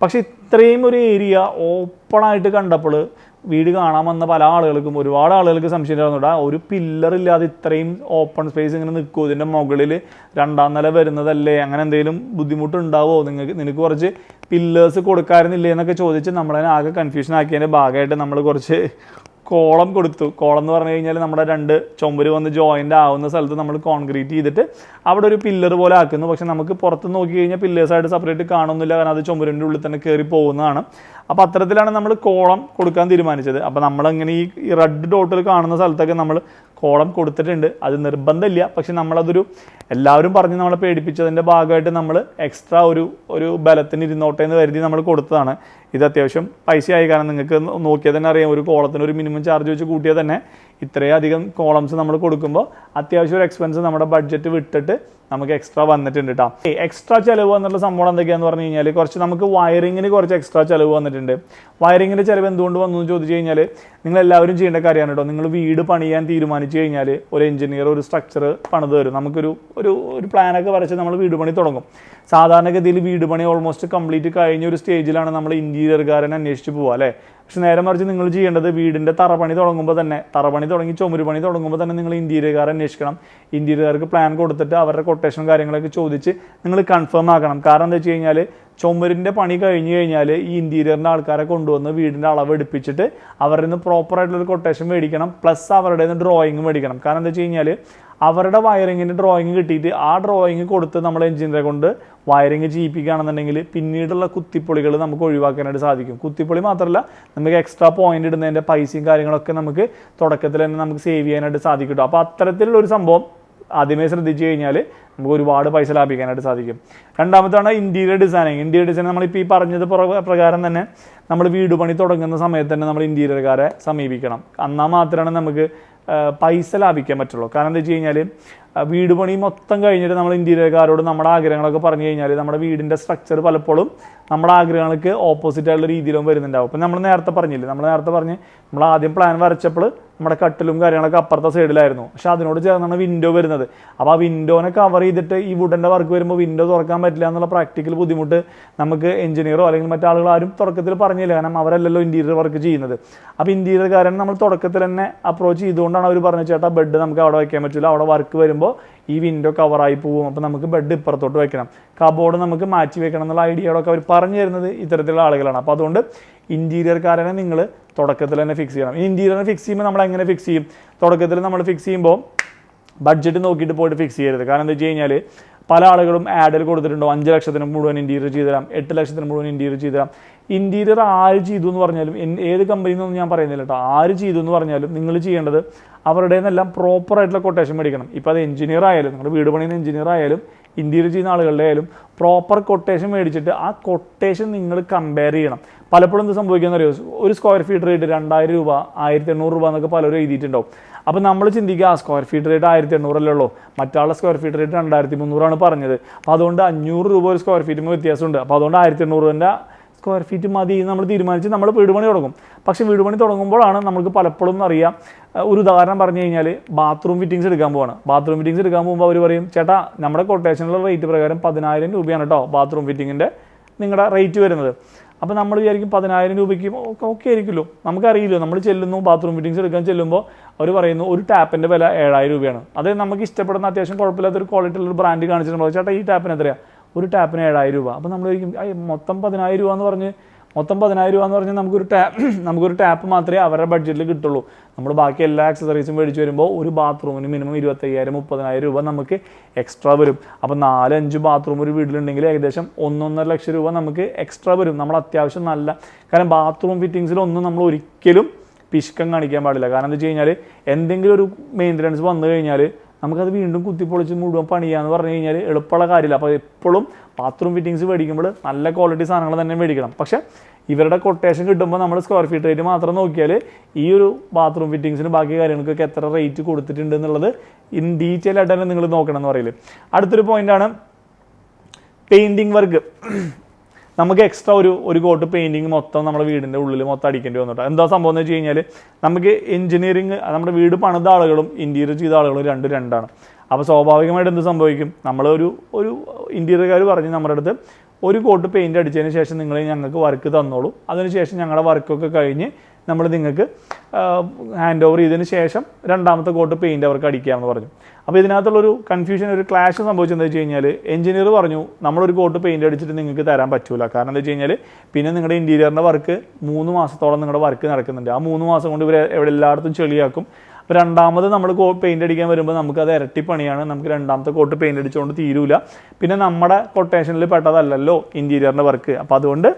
പക്ഷേ ഇത്രയും ഒരു ഏരിയ ഓപ്പൺ ആയിട്ട് കണ്ടപ്പോൾ വീട് കാണാമെന്ന പല ആളുകൾക്കും ഒരുപാട് ആളുകൾക്ക് സംശയം ഉണ്ടാകുന്നുണ്ട് ഒരു പില്ലർ ഇല്ലാതെ ഇത്രയും ഓപ്പൺ സ്പേസ് ഇങ്ങനെ നിൽക്കുമോ ഇതിന്റെ മുകളിൽ രണ്ടാം നില വരുന്നതല്ലേ? അങ്ങനെ എന്തെങ്കിലും ബുദ്ധിമുട്ടുണ്ടാവുമോ നിങ്ങൾക്ക് നിനക്ക് കുറച്ച് പില്ലേഴ്സ് കൊടുക്കാറുന്നില്ലേ എന്നൊക്കെ ചോദിച്ച് നമ്മളതിനെ ആകെ കൺഫ്യൂഷൻ ആക്കിയതിന്റെ ഭാഗമായിട്ട് നമ്മൾ കുറച്ച് കോളം കൊടുത്തു. കോളം എന്ന് പറഞ്ഞു കഴിഞ്ഞാൽ നമ്മുടെ രണ്ട് ചൊമ്പര് വന്ന് ജോയിന്റ് ആവുന്ന സ്ഥലത്ത് നമ്മൾ കോൺക്രീറ്റ് ചെയ്തിട്ട് അവിടെ ഒരു പില്ലർ പോലെ ആക്കുന്നു. പക്ഷെ നമുക്ക് പുറത്ത് നോക്കി കഴിഞ്ഞാൽ പില്ലേഴ്സായിട്ട് സെപ്പറേറ്റ് കാണുന്നില്ല. കാരണം അത് ചൊമ്പരന്റെ ഉള്ളിൽ തന്നെ കയറി പോകുന്നതാണ്. അപ്പോൾ അത്തരത്തിലാണ് നമ്മൾ കോളം കൊടുക്കാൻ തീരുമാനിച്ചത്. അപ്പോൾ നമ്മളങ്ങനെ ഈ റെഡ് ഡോട്ടിൽ കാണുന്ന സ്ഥലത്തൊക്കെ നമ്മൾ കോളം കൊടുത്തിട്ടുണ്ട്. അത് നിർബന്ധമില്ല. പക്ഷെ നമ്മളതൊരു എല്ലാവരും പറഞ്ഞ് നമ്മളെ പേടിപ്പിച്ചതിന്റെ ഭാഗമായിട്ട് നമ്മൾ എക്സ്ട്രാ ഒരു ഒരു ബലത്തിന് ഇരുന്നോട്ടെ എന്ന് കരുതി നമ്മൾ കൊടുത്തതാണ്. ഇത് അത്യാവശ്യം പൈസയായി. കാരണം നിങ്ങൾക്ക് നോക്കിയാൽ തന്നെ അറിയാം. ഒരു കോളത്തിന് ഒരു മിനിമം ചാർജ് വെച്ച് കൂട്ടിയാൽ തന്നെ ഇത്രയധികം കോളംസ് നമ്മൾ കൊടുക്കുമ്പോൾ അത്യാവശ്യം ഒരു എക്സ്പെൻസ് നമ്മുടെ ബഡ്ജറ്റ് വിട്ടിട്ട് നമുക്ക് എക്സ്ട്രാ വന്നിട്ടുണ്ട് കേട്ടോ എക്സ്ട്രാ ചിലവ് എന്നുള്ള സംഭവം എന്തൊക്കെയാന്ന് പറഞ്ഞു കഴിഞ്ഞാൽ കുറച്ച് നമുക്ക് വയറിങ്ങിന് കുറച്ച് എക്സ്ട്രാ ചിലവ് വന്നിട്ടുണ്ട്. വയറിങ്ങിന്റെ ചിലവ് എന്തുകൊണ്ട് വന്നു എന്ന് ചോദിച്ചു കഴിഞ്ഞാൽ നിങ്ങൾ എല്ലാവരും ചെയ്യേണ്ട കാര്യമാണ് കേട്ടോ നിങ്ങൾ വീട് പണിയാൻ തീരുമാനിച്ചു കഴിഞ്ഞാൽ ഒരു എഞ്ചിനീയർ ഒരു സ്ട്രക്ചർ പണിത് തരും. നമുക്കൊരു ഒരു ഒരു പ്ലാനൊക്കെ വരച്ച് നമ്മൾ വീട് പണി തുടങ്ങും. സാധാരണഗതിയിൽ വീട് പണി ഓൾമോസ്റ്റ് കംപ്ലീറ്റ് കഴിഞ്ഞ ഒരു സ്റ്റേജിലാണ് നമ്മൾ ഇന്റീരിയർകാരനെ അന്വേഷിച്ച് പോവുക അല്ലേ? പക്ഷെ നേരെ മറിച്ച് നിങ്ങൾ ചെയ്യേണ്ടത് വീടിന്റെ തറപണി തുടങ്ങുമ്പോൾ തന്നെ തറപണി തുടങ്ങി ചുമര് പണി തുടങ്ങുമ്പോൾ തന്നെ നിങ്ങൾ ഇന്റീരിയർകാരെ അന്വേഷിക്കണം. ഇന്റീരിയർകാർക്ക് പ്ലാൻ കൊടുത്തിട്ട് അവരുടെ കൊട്ടേഷൻ കാര്യങ്ങളൊക്കെ ചോദിച്ച് നിങ്ങൾ കൺഫേം ആക്കണം. കാരണം എന്താ വെച്ച് കഴിഞ്ഞാൽ ചുമരിന്റെ പണി കഴിഞ്ഞു കഴിഞ്ഞാൽ ഈ ഇന്റീരിയറിന്റെ ആൾക്കാരെ കൊണ്ടുവന്ന് വീടിന്റെ അളവ് എടുപ്പിച്ചിട്ട് അവരിൽ നിന്ന് പ്രോപ്പറായിട്ടുള്ളൊരു കൊട്ടേഷൻ മേടിക്കണം പ്ലസ് അവരുടെ നിന്ന് ഡ്രോയിങ് മേടിക്കണം. കാരണം എന്താ വെച്ച് കഴിഞ്ഞാൽ അവരുടെ വയറിങ്ങിന്റെ ഡ്രോയിങ് കിട്ടിയിട്ട് ആ ഡ്രോയിങ് കൊടുത്ത് നമ്മൾ എഞ്ചിനീയറെ കൊണ്ട് വയറിങ് ചെയ്യിപ്പിക്കുകയാണെന്നുണ്ടെങ്കിൽ പിന്നീടുള്ള കുത്തിപ്പൊളികൾ നമുക്ക് ഒഴിവാക്കാനായിട്ട് സാധിക്കും. കുത്തിപ്പൊളി മാത്രമല്ല നമുക്ക് എക്സ്ട്രാ പോയിന്റ് ഇടുന്നതിന്റെ പൈസയും കാര്യങ്ങളൊക്കെ നമുക്ക് തുടക്കത്തിൽ തന്നെ നമുക്ക് സേവ് ചെയ്യാനായിട്ട് സാധിക്കും അപ്പോൾ അത്തരത്തിലുള്ള ഒരു സംഭവം ആദ്യമേ ശ്രദ്ധിച്ചു കഴിഞ്ഞാൽ നമുക്ക് ഒരുപാട് പൈസ ലാഭിക്കാനായിട്ട് സാധിക്കും. രണ്ടാമത്താണ് ഇന്റീരിയർ ഡിസൈനിങ് ഇന്റീരിയർ ഡിസൈൻ നമ്മളിപ്പോൾ ഈ പറഞ്ഞത് പ്രകാരം തന്നെ നമ്മൾ വീട് പണി തുടങ്ങുന്ന സമയത്ത് തന്നെ നമ്മൾ ഇന്റീരിയർക്കാരെ സമീപിക്കണം. എന്നാൽ മാത്രമാണ് നമുക്ക് പൈസ ലാഭിക്കാൻ പറ്റുള്ളൂ. കാരണം എന്താ വെച്ച് കഴിഞ്ഞാൽ വീട് പണി മൊത്തം കഴിഞ്ഞിട്ട് നമ്മൾ ഇന്റീരിയർക്കാരോട് നമ്മുടെ ആഗ്രഹങ്ങളൊക്കെ പറഞ്ഞു കഴിഞ്ഞാൽ നമ്മുടെ വീടിന്റെ സ്ട്രക്ചർ പലപ്പോഴും നമ്മുടെ ആഗ്രഹങ്ങൾക്ക് ഓപ്പോസിറ്റ് ആയിട്ടുള്ള രീതിയിലും വരുന്നുണ്ടാവും. അപ്പം നമ്മൾ നേരത്തെ പറഞ്ഞില്ലേ? നമ്മൾ നേരത്തെ പറഞ്ഞ് നമ്മൾ ആദ്യം പ്ലാൻ വരച്ചപ്പോൾ നമ്മുടെ കട്ടിലും കാര്യങ്ങളൊക്കെ അപ്പുറത്തെ സൈഡിലായിരുന്നു പക്ഷെ അതിനോട് ചേർന്നാണ് വിൻഡോ വരുന്നത്. അപ്പോൾ ആ വിൻഡോനെ കവർ ചെയ്തിട്ട് ഈ വുഡന്റെ വർക്ക് വരുമ്പോൾ വിൻഡോ തുറക്കാൻ പറ്റില്ല എന്നുള്ള പ്രാക്ടിക്കൽ ബുദ്ധിമുട്ട് നമുക്ക് എഞ്ചിനീയറോ അല്ലെങ്കിൽ മറ്റാളുകൾ ആരും തുടക്കത്തിൽ പറഞ്ഞില്ല. കാരണം അവരല്ലല്ലോ ഇന്റീരിയർ വർക്ക് ചെയ്യുന്നത്. അപ്പോൾ ഇന്റീരിയർകാരൻ നമ്മൾ തുടക്കത്തിൽ തന്നെ അപ്രോച്ച് ചെയ്തുകൊണ്ടാണ് അവർ പറഞ്ഞത് ചേട്ടാ ബെഡ് നമുക്ക് അവിടെ വയ്ക്കാൻ പറ്റില്ല അവിടെ വർക്ക് വരുമ്പോൾ ഈ വിൻഡോ കവറായി പോകും അപ്പോൾ നമുക്ക് ബെഡ് ഇപ്പുറത്തോട്ട് വെക്കണം. കബോർഡ് നമുക്ക് മാറ്റി വെക്കണം എന്നുള്ള ഐഡിയകളൊക്കെ അവർ പറഞ്ഞു തരുന്നത് ഇത്തരത്തിലുള്ള ആളുകളാണ്. അപ്പോൾ അതുകൊണ്ട് ഇന്റീരിയർക്കാരനെ നിങ്ങൾ തുടക്കത്തിൽ തന്നെ ഫിക്സ് ചെയ്യണം. ഈ ഇന്റീരിയറിനെ ഫിക്സ് ചെയ്യുമ്പോൾ നമ്മൾ എങ്ങനെ ഫിക്സ് ചെയ്യും? തുടക്കത്തിൽ നമ്മൾ ഫിക്സ് ചെയ്യുമ്പോൾ ബഡ്ജറ്റ് നോക്കിയിട്ട് പോയിട്ട് ഫിക്സ് ചെയ്യരുത്. കാരണം എന്താ വെച്ച് പല ആളുകളും ആഡിൽ കൊടുത്തിട്ടുണ്ടോ? അഞ്ച് ലക്ഷത്തിന് മുഴുവൻ ഇന്റീരിയർ ചെയ്ത് തരാം എട്ട് ലക്ഷത്തിന് മുഴുവൻ ഇന്റീരിയർ ചെയ്ത് തരാം ഇന്റീരിയർ ആര് ചെയ്തു എന്ന് പറഞ്ഞാലും ഏത് കമ്പനിയിൽ ഞാൻ പറയുന്നില്ല കേട്ടോ. ആര് ചെയ്തു എന്ന് പറഞ്ഞാലും നിങ്ങൾ ചെയ്യേണ്ടത് അവരുടെ നിന്നെല്ലാം പ്രോപ്പറായിട്ടുള്ള കൊട്ടേഷൻ മേടിക്കണം. ഇപ്പോൾ അത് എഞ്ചിനീയർ ആയാലും നിങ്ങളുടെ വീട് പണിയുന്ന എഞ്ചിനീയർ ആയാലും ഇന്ത്യയിൽ ചെയ്യുന്ന ആളുകളുടെ ആയാലും പ്രോപ്പർ കൊട്ടേഷൻ മേടിച്ചിട്ട് ആ കൊട്ടേഷൻ നിങ്ങൾ കമ്പയർ ചെയ്യണം. പലപ്പോഴും എന്ത് സംഭവിക്കുന്ന അറിയോ ഒരു സ്ക്വയർ ഫീറ്റ് റേറ്റ് രണ്ടായിരം രൂപ ആയിരത്തി എണ്ണൂറ് രൂപ എന്നൊക്കെ പലരും എഴുതിയിട്ടുണ്ടാവും. അപ്പോൾ നമ്മൾ ചിന്തിക്കുക ആ സ്ക്വയർ ഫീറ്റ് റേറ്റ് ആയിരത്തി എണ്ണൂറല്ലേ ഉള്ളൂ? മറ്റാളുടെ സ്ക്വയർ ഫീറ്റ് റേറ്റ് രണ്ടായിരത്തി മുന്നൂറാണ് പറഞ്ഞത്. അപ്പോൾ അതുകൊണ്ട് അഞ്ഞൂറ് രൂപ ഒരു സ്ക്വയർ ഫീറ്റിന് വ്യത്യാസമുണ്ട്. അപ്പോൾ അതുകൊണ്ട് ആയിരത്തി എണ്ണൂറ് രൂപന്റെ സ്ക്വയർ ഫീറ്റ് മതി എന്ന് നമ്മൾ തീരുമാനിച്ച് നമ്മൾ വീടുപണി തുടങ്ങും. പക്ഷേ വീട് പണി തുടങ്ങുമ്പോഴാണ് നമുക്ക് പലപ്പോഴും അറിയാം. ഒരു ഉദാഹരണം പറഞ്ഞു കഴിഞ്ഞാൽ ബാത്റൂം ഫിറ്റിങ്സ് എടുക്കാൻ പോവാണ്. ബാത്റൂം ഫിറ്റിങ്സ് എടുക്കാൻ പോകുമ്പോൾ അവർ പറയും ചേട്ടാ നമ്മുടെ കൊട്ടേഷനിലുള്ള റേറ്റ് പ്രകാരം പതിനായിരം രൂപയാണ് കേട്ടോ ബാത്റൂം ഫിറ്റിങ്ങിന്റെ നിങ്ങളുടെ റേറ്റ് വരുന്നത്. അപ്പോൾ നമ്മൾ വിചാരിക്കും പതിനായിരം രൂപയ്ക്ക് ഓക്കെ ആയിരിക്കുമല്ലോ. നമുക്കറിയില്ലോ. നമ്മൾ ചെല്ലുന്നു ബാത്റൂം ഫിറ്റിങ്സ് എടുക്കാൻ ചെല്ലുമ്പോൾ അവർ പറയുന്നു ഒരു ടാപ്പിന്റെ വില ഏഴായിരം രൂപയാണ്. അത് നമുക്ക് ഇഷ്ടപ്പെടുന്ന അത്യാവശ്യം കുഴപ്പമില്ലാത്തൊരു ക്വാളിറ്റി ഉള്ള ഒരു ബ്രാൻഡ് കാണിച്ചിട്ടുണ്ടോ. ചേട്ടാ ഈ ടാപ്പിന് എത്രയാണ് ഒരു ടാപ്പിന് ഏഴായിരം രൂപ. അപ്പോൾ നമ്മൾ ചോദിക്കും മൊത്തം പതിനായിരം രൂപ എന്ന് പറഞ്ഞ് മൊത്തം പതിനായിരം രൂപ എന്ന് പറഞ്ഞാൽ നമുക്കൊരു ടാപ്പ് നമുക്കൊരു ടാപ്പ് മാത്രമേ അവരുടെ ബഡ്ജറ്റിൽ കിട്ടുള്ളൂ. നമ്മൾ ബാക്കി എല്ലാ ആക്സസറീസും മേടിച്ച് വരുമ്പോൾ ഒരു ബാത്റൂമിന് മിനിമം ഇരുപത്തയ്യായിരം മുപ്പതിനായിരം രൂപ നമുക്ക് എക്സ്ട്രാ വരും. അപ്പോൾ നാലഞ്ച് ബാത്റൂം ഒരു വീട്ടിലുണ്ടെങ്കിൽ ഏകദേശം ഒന്നൊന്നര ലക്ഷം രൂപ നമുക്ക് എക്സ്ട്രാ വരും. നമ്മൾ അത്യാവശ്യം നല്ല കാരണം ബാത്റൂം ഫിറ്റിങ്സിലൊന്നും നമ്മൾ ഒരിക്കലും പിശുക്കം കാണിക്കാൻ പാടില്ല. കാരണം എന്താ വെച്ച് കഴിഞ്ഞാൽ എന്തെങ്കിലും ഒരു മെയിന്റനൻസ് വന്നു കഴിഞ്ഞാൽ നമുക്കത് വീണ്ടും കുത്തിപ്പൊളിച്ച് മുഴുവൻ പണിയാന്ന് പറഞ്ഞു കഴിഞ്ഞാൽ എളുപ്പമുള്ള കാര്യമില്ല. അപ്പോൾ എപ്പോഴും ബാത്റൂം ഫിറ്റിങ്സ് മേടിക്കുമ്പോൾ നല്ല ക്വാളിറ്റി സാധനങ്ങൾ തന്നെ മേടിക്കണം. പക്ഷേ ഇവരുടെ കൊട്ടേഷൻ കിട്ടുമ്പോൾ നമ്മൾ സ്ക്വയർ ഫീറ്റ് റേറ്റ് മാത്രം നോക്കിയാൽ ഈ ഒരു ബാത്റൂം ഫിറ്റിങ്സിന് ബാക്കി കാര്യങ്ങൾക്കൊക്കെ എത്ര റേറ്റ് കൊടുത്തിട്ടുണ്ട് എന്നുള്ളത് ഇൻ ഡീറ്റെയിൽ ആയിട്ട് തന്നെ നിങ്ങൾ നോക്കണം എന്ന് പറയില്ലേ അടുത്തൊരു പോയിന്റാണ് പെയിന്റിങ് വർക്ക് നമുക്ക് എക്സ്ട്രാ ഒരു ഒരു കോട്ട് പെയിന്റിങ് മൊത്തം നമ്മുടെ വീടിന്റെ ഉള്ളിൽ മൊത്തം അടിക്കേണ്ടി വന്നിട്ട്. എന്താ സംഭവം എന്ന് വെച്ച് കഴിഞ്ഞാൽ നമുക്ക് എഞ്ചിനീയറിങ് നമ്മുടെ വീട് പണിത ആളുകളും ഇന്റീരിയർ ചെയ്ത ആളുകളും രണ്ടും രണ്ടാണ്. അപ്പോൾ സ്വാഭാവികമായിട്ട് എന്ത് സംഭവിക്കും? നമ്മളൊരു ഒരു ഇന്റീരിയർകാർ പറഞ്ഞ് നമ്മുടെ അടുത്ത് ഒരു കോട്ട് പെയിന്റ് അടിച്ചതിന് ശേഷം നിങ്ങൾ ഞങ്ങൾക്ക് വർക്ക് തന്നോളൂ. അതിനുശേഷം ഞങ്ങളുടെ വർക്കൊക്കെ കഴിഞ്ഞ് നമ്മൾ നിങ്ങൾക്ക് ഹാൻഡ് ഓവർ ചെയ്തതിന് ശേഷം രണ്ടാമത്തെ കോട്ട് പെയിന്റ് അവർക്ക് അടിക്കാമെന്ന് പറഞ്ഞു. അപ്പോൾ ഇതിനകത്തുള്ളൊരു കൺഫ്യൂഷൻ ഒരു ക്ലാഷ് സംഭവിച്ചെന്ന് വെച്ച് കഴിഞ്ഞാൽ എഞ്ചിനീയർ പറഞ്ഞു നമ്മളൊരു കോട്ട് പെയിന്റ് അടിച്ചിട്ട് നിങ്ങൾക്ക് തരാൻ പറ്റൂല. കാരണം എന്താ വെച്ച് കഴിഞ്ഞാൽ പിന്നെ നിങ്ങളുടെ ഇന്റീരിയറിന്റെ വർക്ക് മൂന്ന് മാസത്തോളം നിങ്ങളുടെ വർക്ക് നടക്കുന്നുണ്ട്. ആ മൂന്ന് മാസം കൊണ്ട് ഇവർ എവിടെ എല്ലായിടത്തും ചെളിയാക്കും. അപ്പോൾ രണ്ടാമത് നമ്മൾ പെയിന്റ് അടിക്കാൻ വരുമ്പോൾ നമുക്ക് അത് ഇരട്ടി പണിയാണ്. നമുക്ക് രണ്ടാമത്തെ കോട്ട് പെയിന്റ് അടിച്ചുകൊണ്ട് തീരൂല. പിന്നെ നമ്മുടെ കൊട്ടേഷനിൽ പെട്ടതല്ലല്ലോ ഇന്റീരിയറിന്റെ വർക്ക് അപ്പോൾ അതുകൊണ്ട്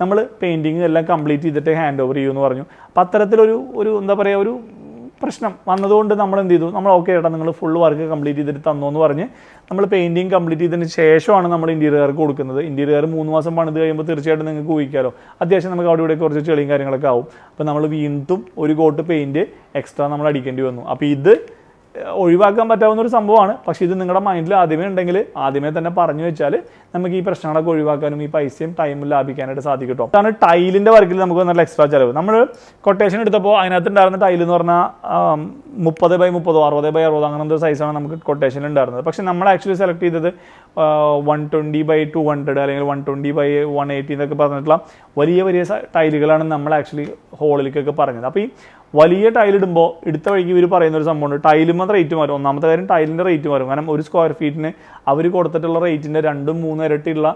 നമ്മൾ പെയിന്റിങ് എല്ലാം കംപ്ലീറ്റ് ചെയ്തിട്ട് ഹാൻഡ് ഓവർ ചെയ്യുമെന്ന് പറഞ്ഞു. അപ്പോൾ അത്തരത്തിലൊരു ഒരു എന്താ പറയുക ഒരു പ്രശ്നം വന്നതുകൊണ്ട് നമ്മൾ എന്ത് ചെയ്തു? നമ്മൾ ഓക്കെ ചേട്ടാ നിങ്ങൾ ഫുൾ വർക്ക് കംപ്ലീറ്റ് ചെയ്തിട്ട് തന്നു എന്ന് പറഞ്ഞ് നമ്മൾ പെയിന്റിങ് കംപ്ലീറ്റ് ചെയ്തതിന് ശേഷമാണ് നമ്മൾ ഇന്റീരിയർക്ക് കൊടുക്കുന്നത്. ഇന്റീരിയർ മൂന്ന് മാസം പണിത് കഴിയുമ്പോൾ തീർച്ചയായിട്ടും നിങ്ങൾക്ക് ഊഹിക്കാമല്ലോ അത്യാവശ്യം നമുക്ക് അവിടെ ഇവിടെ കുറച്ച് ചെളിയും കാര്യങ്ങളൊക്കെ ആവും. അപ്പോൾ നമ്മൾ വീണ്ടും ഒരു കോട്ട് പെയിന്റ് എക്സ്ട്രാ നമ്മൾ അടിക്കേണ്ടി വന്നു. അപ്പോൾ ഇത് ഒഴിവാക്കാൻ പറ്റാവുന്ന ഒരു സംഭവമാണ്. പക്ഷേ ഇത് നിങ്ങളുടെ മൈൻഡിൽ ആദ്യമേ ഉണ്ടെങ്കിൽ ആദ്യമേ തന്നെ പറഞ്ഞു വെച്ചാൽ നമുക്ക് ഈ പ്രശ്നങ്ങളൊക്കെ ഒഴിവാക്കാനും ഈ പൈസയും ടൈമും ലാഭിക്കാനായിട്ട് സാധിക്കും കേട്ടോ അതാണ് ടൈലിന്റെ വർക്കിൽ നമുക്ക് നല്ല എക്സ്ട്രാ ചിലവ്. നമ്മൾ കൊട്ടേഷൻ എടുത്തപ്പോൾ അതിനകത്ത് ഉണ്ടായിരുന്ന ടൈൽ എന്ന് പറഞ്ഞാൽ മുപ്പത് ബൈ മുപ്പതോ അറുപത് ബൈ അറുപതോ അങ്ങനത്തെ സൈസാണ് നമുക്ക് കൊട്ടേഷൻ ഉണ്ടായിരുന്നത് പക്ഷേ നമ്മൾ ആക്ച്വലി സെലക്ട് ചെയ്തത് one twenty by two hundred അല്ലെങ്കിൽ one twenty by one eighty എന്നൊക്കെ പറഞ്ഞിട്ടുള്ള വലിയ വലിയ ടൈലുകളാണ് നമ്മൾ ആക്ച്വലി ഹോളിലേക്കൊക്കെ പറഞ്ഞത്. അപ്പോൾ ഈ വലിയ ടൈൽ ഇടുമ്പോൾ എടുത്ത വഴിക്ക് ഇവർ പറയുന്ന ഒരു സംഭവമുണ്ട്. ടൈലുമ്പോൾ റേറ്റ് മാറും. ഒന്നാമത്തെ കാര്യം ടൈലിന്റെ റേറ്റ് മാറും. കാരണം ഒരു സ്ക്വയർ ഫീറ്റിന് അവർ കൊടുത്തിട്ടുള്ള റേറ്റിന്റെ രണ്ടും മൂന്നും ഇരട്ടിയുള്ള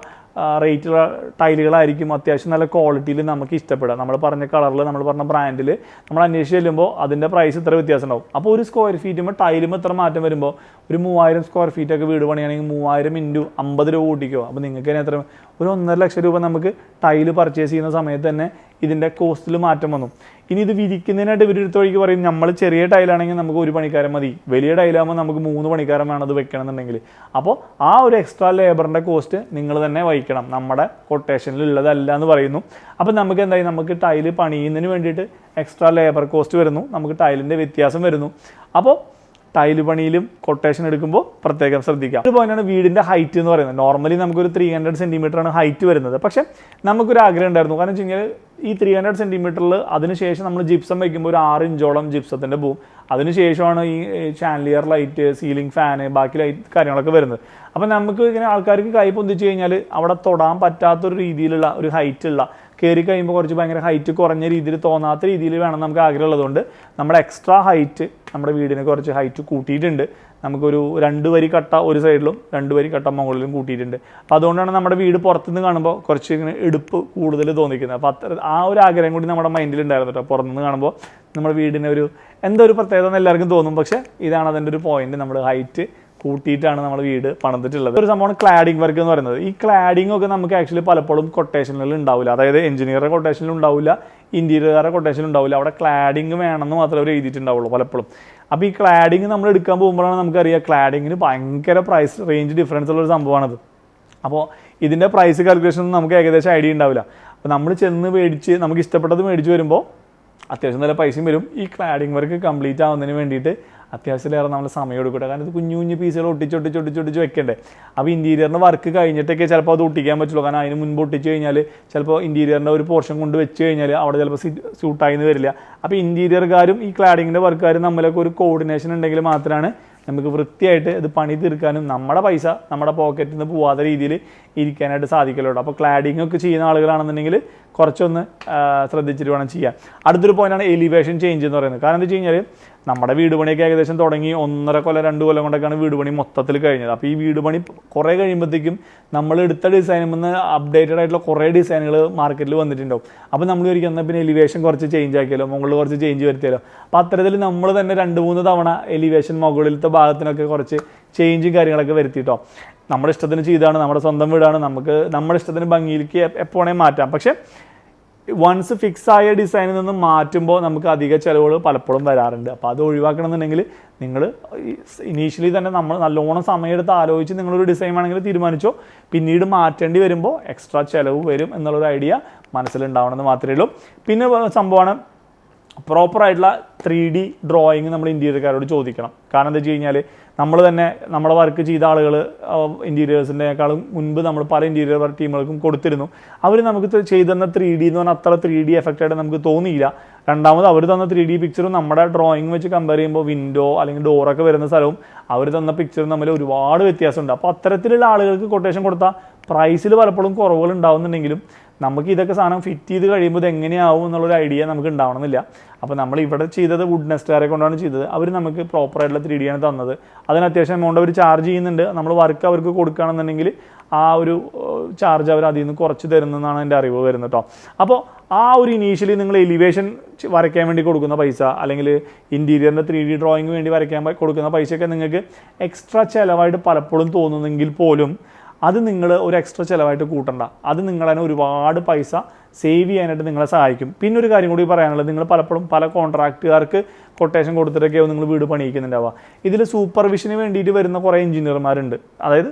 റേറ്റുള്ള ടൈലുകളായിരിക്കും അത്യാവശ്യം നല്ല ക്വാളിറ്റിയിൽ നമുക്ക് ഇഷ്ടപ്പെടുക. നമ്മൾ പറഞ്ഞ കളറിൽ നമ്മൾ പറഞ്ഞ ബ്രാൻഡിൽ നമ്മൾ അന്വേഷിച്ച് ചെല്ലുമ്പോൾ അതിന്റെ പ്രൈസ് ഇത്ര വ്യത്യാസം ഉണ്ടാവും അപ്പോൾ ഒരു സ്ക്വയർ ഫീറ്റുമ്പോൾ ടൈലും ഇത്ര മാറ്റം വരുമ്പോൾ ഒരു മൂവായിരം സ്ക്വയർ ഫീറ്റ് ഒക്കെ വീട് പണിയാണെങ്കിൽ മൂവായിരം ഇന്റു അമ്പത് രൂപ കൂട്ടിക്കോ. അപ്പോൾ നിങ്ങൾക്ക് തന്നെ എത്ര? ഒരു ഒന്നര ലക്ഷം രൂപ നമുക്ക് ടൈൽ പർച്ചേസ് ചെയ്യുന്ന സമയത്ത് തന്നെ ഇതിന്റെ കോസ്റ്റിൽ മാറ്റം വന്നു. ഇനി ഇത് വിരിക്കുന്നതിനായിട്ട് ഇവർ എടുത്ത വഴിക്ക് പറയും നമ്മൾ ചെറിയ ടൈലാണെങ്കിൽ നമുക്ക് ഒരു പണിക്കാരൻ മതി. വലിയ ടൈലാകുമ്പോൾ നമുക്ക് മൂന്ന് പണിക്കാരൻ വേണം അത് വെക്കണം എന്നുണ്ടെങ്കിൽ അപ്പോൾ ആ ഒരു എക്സ്ട്രാ ലേബറിന്റെ കോസ്റ്റ് നിങ്ങൾ തന്നെ വഹിക്കണം. നമ്മുടെ കൊട്ടേഷനിൽ ഉള്ളതല്ല എന്ന് പറയുന്നു. അപ്പോൾ നമുക്ക് എന്തായി? നമുക്ക് ടൈൽ പണിയുന്നതിന് വേണ്ടിയിട്ട് എക്സ്ട്രാ ലേബർ കോസ്റ്റ് വരുന്നു. നമുക്ക് ടൈലിന്റെ വ്യത്യാസം വരുന്നു. അപ്പോൾ ടൈൽ പണിയിലും കൊട്ടേഷൻ എടുക്കുമ്പോൾ പ്രത്യേകം ശ്രദ്ധിക്കാം. ഒരു പോയിന്റാണ് വീടിന്റെ ഹൈറ്റ് എന്ന് പറയുന്നത്. നോർമലി നമുക്കൊരു ത്രീ ഹൺഡ്രഡ് സെന്റിമീറ്റർ ആണ് ഹൈറ്റ് വരുന്നത്. പക്ഷേ നമുക്കൊരു ആഗ്രഹം ഉണ്ടായിരുന്നു. കാരണം വെച്ച് കഴിഞ്ഞാൽ ഈ ത്രീ ഹൺഡ്രഡ് സെന്റിമീറ്ററിൽ അതിനുശേഷം നമ്മൾ ജിപ്സം വയ്ക്കുമ്പോൾ ഒരു ആറ് ഇഞ്ചോളം ജിപ്സത്തിന്റെ പോവും. അതിനുശേഷമാണ് ഈ ചാൻലിയർ ലൈറ്റ് സീലിംഗ് ഫാന് ബാക്കി ലൈറ്റ് കാര്യങ്ങളൊക്കെ വരുന്നത്. അപ്പം നമുക്ക് ഇങ്ങനെ ആൾക്കാർക്ക് കൈ പൊന്തിച്ച് കഴിഞ്ഞാൽ അവിടെ തൊടാൻ പറ്റാത്തൊരു രീതിയിലുള്ള ഒരു ഹൈറ്റ് ഉള്ള കയറി കഴിയുമ്പോൾ കുറച്ച് ഭയങ്കര ഹൈറ്റ് കുറഞ്ഞ രീതിയിൽ തോന്നാത്ത രീതിയിൽ വേണം നമുക്ക് ആഗ്രഹമുള്ളതുകൊണ്ട് നമ്മുടെ എക്സ്ട്രാ ഹൈറ്റ് നമ്മുടെ വീടിന് കുറച്ച് ഹൈറ്റ് കൂട്ടിയിട്ടുണ്ട്. നമുക്കൊരു രണ്ട് വരി കട്ട ഒരു സൈഡിലും രണ്ട് വരി കട്ട മുകളിലും കൂട്ടിയിട്ടുണ്ട്. അപ്പോൾ അതുകൊണ്ടാണ് നമ്മുടെ വീട് പുറത്തുനിന്ന് കാണുമ്പോൾ കുറച്ച് ഇങ്ങനെ എടുപ്പ് കൂടുതൽ തോന്നിക്കുന്നത്. അപ്പോൾ അത്ര ആ ഒരു ആഗ്രഹം കൂടി നമ്മുടെ മൈൻഡിൽ ഉണ്ടായിരുന്നു കേട്ടോ പുറത്തുനിന്ന് കാണുമ്പോൾ നമ്മുടെ വീടിന് ഒരു എന്തോ ഒരു പ്രത്യേകത എല്ലാവർക്കും തോന്നും. പക്ഷേ ഇതാണ് അതിന്റെ ഒരു പോയിന്റ് നമ്മുടെ ഹൈറ്റ് കൂട്ടിയിട്ടാണ് നമ്മൾ വീട് പണിതിട്ടുള്ളത്. ഒരു സംഭവമാണ് ക്ലാഡിംഗ് വർക്ക് എന്ന് പറയുന്നത്. ഈ ക്ലാഡിംഗ് ഒക്കെ നമുക്ക് ആക്ച്വലി പലപ്പോഴും കൊട്ടേഷനിൽ ഉണ്ടാവില്ല. അതായത് എഞ്ചിനീയറുടെ കൊട്ടേഷനിൽ ഉണ്ടാവില്ല ഇന്റീരിയറുകാരുടെ കൊട്ടേഷനിൽ ഉണ്ടാവില്ല. അവിടെ ക്ലാഡിംഗ് വേണമെന്ന് മാത്രമേ അവർ എഴുതിയിട്ടുണ്ടാവുള്ളൂ പലപ്പോഴും. അപ്പോൾ ഈ ക്ലാഡിംഗ് നമ്മൾ എടുക്കാൻ പോകുമ്പോഴാണ് നമുക്കറിയാം ക്ലാഡിങ്ങിന് ഭയങ്കര പ്രൈസ് റേഞ്ച് ഡിഫറൻസ് ഉള്ള ഒരു സംഭവമാണത്. അപ്പോൾ ഇതിന്റെ പ്രൈസ് കാൽക്കുലേഷൻ നമുക്ക് ഏകദേശം ഐഡിയ ഉണ്ടാവില്ല. അപ്പോൾ നമ്മൾ ചെന്ന് മേടിച്ച് നമുക്ക് ഇഷ്ടപ്പെട്ടത് മേടിച്ച് വരുമ്പോൾ അത്യാവശ്യം നല്ല പൈസയും വരും. ഈ ക്ലാഡിംഗ് വർക്ക് കംപ്ലീറ്റ് ആവുന്നതിന് വേണ്ടിയിട്ട് അത്യാവശ്യത്തിലേറെ നമ്മൾ സമയം എടുക്കട്ടെ. കാരണം ഇത് കുഞ്ഞു കുഞ്ഞു പീസുകൾ ഒട്ടിച്ച് ഒട്ടിച്ച് ഒട്ടിച്ച് ഒട്ടിച്ച് വെക്കണ്ടേ? അപ്പോൾ ഇന്റീരിയറിന്റെ വർക്ക് കഴിഞ്ഞിട്ടൊക്കെ ചിലപ്പോൾ അത് ഒട്ടിക്കാൻ പറ്റുള്ളൂ. കാരണം അതിന് മുൻപ് ഒട്ടിച്ച് കഴിഞ്ഞാൽ ചിലപ്പോൾ ഇന്റീരിയറിന്റെ ഒരു പോർഷൻ കൊണ്ട് വെച്ച് കഴിഞ്ഞാൽ അവിടെ ചിലപ്പോൾ സ്യൂട്ടായിന്ന് വരില്ല. അപ്പോൾ ഇന്റീരിയർകാരും ഈ ക്ലാഡിങ്ങിന്റെ വർക്കുകാരും തമ്മിലൊക്കെ ഒരു കോർഡിനേഷൻ ഉണ്ടെങ്കിൽ മാത്രമാണ് നമുക്ക് വൃത്തിയായിട്ട് ഇത് പണി തീർക്കാനും നമ്മുടെ പൈസ നമ്മുടെ പോക്കറ്റിൽ നിന്ന് പോവാത്ത രീതിയിൽ ഇരിക്കാനായിട്ട് സാധിക്കലുള്ളൂ. അപ്പോൾ ക്ലാഡിംഗ് ഒക്കെ ചെയ്യുന്ന ആളുകളാണെന്നുണ്ടെങ്കിൽ കുറച്ചൊന്ന് ശ്രദ്ധിച്ചിട്ട് വേണം ചെയ്യാൻ. അടുത്തൊരു പോയിന്റാണ് എലിവേഷൻ ചേഞ്ച് എന്ന് പറയുന്നത്. കാരണം എന്താ വെച്ച് കഴിഞ്ഞാൽ നമ്മുടെ വീട് പണിയൊക്കെ ഏകദേശം തുടങ്ങി ഒന്നര കൊല്ലം രണ്ട് കൊല്ലം കൊണ്ടൊക്കെയാണ് വീട് പണി മൊത്തത്തിൽ കഴിഞ്ഞത്. അപ്പോൾ ഈ വീട് പണി കുറേ കഴിയുമ്പോഴത്തേക്കും നമ്മൾ എടുത്ത ഡിസൈനിൽ നിന്ന് അപ്ഡേറ്റഡ് ആയിട്ടുള്ള കുറേ ഡിസൈനുകൾ മാർക്കറ്റിൽ വന്നിട്ടുണ്ടാവും. അപ്പോൾ നമ്മൾ ഒരിക്കലും എന്നാൽ പിന്നെ എലിവേഷൻ കുറച്ച് ചേഞ്ച് ആക്കിയാലോ മുകളിൽ കുറച്ച് ചേഞ്ച് വരുത്തിയാലോ. അപ്പോൾ അത്തരത്തിൽ നമ്മൾ തന്നെ രണ്ട് മൂന്ന് തവണ എലിവേഷൻ മുകളിലത്തെ ഭാഗത്തിനൊക്കെ കുറച്ച് ചേഞ്ചും കാര്യങ്ങളൊക്കെ വരുത്തിയിട്ടോ നമ്മുടെ ഇഷ്ടത്തിന് ചെയ്താണ് നമ്മുടെ സ്വന്തം വീടാണ് നമുക്ക് നമ്മുടെ ഇഷ്ടത്തിന് ഭംഗിയിലേക്ക് എപ്പോഴേ മാറ്റാം. പക്ഷേ വൺസ് ഫിക്സ് ആയ ഡിസൈനിൽ നിന്ന് മാറ്റുമ്പോൾ നമുക്ക് അധിക ചിലവുകൾ പലപ്പോഴും വരാറുണ്ട്. അപ്പോൾ അത് ഒഴിവാക്കണമെന്നുണ്ടെങ്കിൽ നിങ്ങൾ ഇനീഷ്യലി തന്നെ നമ്മൾ നല്ലോണം സമയമെടുത്ത് ആലോചിച്ച് നിങ്ങളൊരു ഡിസൈൻ വേണമെങ്കിൽ തീരുമാനിച്ചോ പിന്നീട് മാറ്റേണ്ടി വരുമ്പോൾ എക്സ്ട്രാ ചിലവ് വരും എന്നുള്ളൊരു ഐഡിയ മനസ്സിലുണ്ടാവണമെന്ന് മാത്രമേ ഉള്ളൂ. പിന്നെ സംഭവമാണ് പ്രോപ്പറായിട്ടുള്ള ത്രീ ഡി ഡ്രോയിങ് നമ്മൾ ഇന്റീരിയർക്കാരോട് ചോദിക്കണം. കാരണം എന്താ വെച്ച് കഴിഞ്ഞാൽ നമ്മൾ തന്നെ നമ്മുടെ വർക്ക് ചെയ്ത ആളുകൾ ഇന്റീരിയേഴ്സിന്റെക്കാളും മുൻപ് നമ്മൾ പല ഇന്റീരിയർ ടീമുകൾക്കും കൊടുത്തിരുന്നു. അവർ നമുക്ക് ചെയ്തെന്ന ചെയ്തു തന്ന ത്രീ ഡി എന്ന് പറഞ്ഞാൽ അത്ര ത്രീ ഡി എഫക്റ്റ് ആയിട്ട് നമുക്ക് തോന്നിയില്ല. രണ്ടാമത് അവർ തന്ന ത്രീ ഡി പിക്ചറും നമ്മുടെ ഡ്രോയിങ് വെച്ച് കമ്പയർ ചെയ്യുമ്പോൾ വിൻഡോ അല്ലെങ്കിൽ ഡോറൊക്കെ വരുന്ന സ്ഥലവും അവർ തന്ന പിക്ചറും തമ്മിൽ ഒരുപാട് വ്യത്യാസമുണ്ട്. അപ്പോൾ അത്തരത്തിലുള്ള ആളുകൾക്ക് കൊട്ടേഷൻ കൊടുത്താൽ പ്രൈസിൽ പലപ്പോഴും കുറവുകൾ ഉണ്ടാവുന്നുണ്ടെങ്കിലും നമുക്ക് ഇതൊക്കെ സാധനം ഫിറ്റ് ചെയ്ത് കഴിയുമ്പോൾ ഇത് എങ്ങനെയാവും എന്നുള്ളൊരു ഐഡിയ നമുക്ക് ഉണ്ടാവണമെന്നില്ല. അപ്പോൾ നമ്മൾ ഇവിടെ ചെയ്തത് വുഡ് നെസ്റ്റുകാരെ കൊണ്ടാണ് ചെയ്തത്. അവർ നമുക്ക് പ്രോപ്പറായിട്ടുള്ള ത്രീ ഡിയാണ് തന്നത്. അതിന് അത്യാവശ്യം എമൗണ്ട് അവർ ചാർജ് ചെയ്യുന്നുണ്ട്. നമ്മൾ വർക്ക് അവർക്ക് കൊടുക്കുകയാണെന്നുണ്ടെങ്കിൽ ആ ഒരു ചാർജ് അവർ അതിൽ നിന്ന് കുറച്ച് തരുന്നതെന്നാണ് എന്റെ അറിവ് വരുന്നത് കേട്ടോ അപ്പോൾ ആ ഒരു ഇനീഷ്യലി നിങ്ങൾ എലിവേഷൻ വരയ്ക്കാൻ വേണ്ടി കൊടുക്കുന്ന പൈസ അല്ലെങ്കിൽ ഇന്റീരിയറിന്റെ ത്രീ ഡി ഡ്രോയിങ് വേണ്ടി വരയ്ക്കാൻ കൊടുക്കുന്ന പൈസയൊക്കെ നിങ്ങൾക്ക് എക്സ്ട്രാ ചിലവായിട്ട് പലപ്പോഴും തോന്നുന്നെങ്കിൽ പോലും അത് നിങ്ങൾ ഒരു എക്സ്ട്രാ ചിലവായിട്ട് കൂട്ടണ്ട. അത് നിങ്ങളതിനെ ഒരുപാട് പൈസ സേവ് ചെയ്യാനായിട്ട് നിങ്ങളെ സഹായിക്കും. പിന്നെ ഒരു കാര്യം കൂടി പറയാനുള്ളത് നിങ്ങൾ പലപ്പോഴും പല കോൺട്രാക്റ്റുകാർക്ക് കൊട്ടേഷൻ കൊടുത്തിട്ടൊക്കെയാവും നിങ്ങൾ വീട് പണിയിക്കുന്നുണ്ടാവുക. ഇതിൽ സൂപ്പർവിഷന് വേണ്ടിയിട്ട് വരുന്ന കുറേ എഞ്ചിനീയർമാരുണ്ട് അതായത്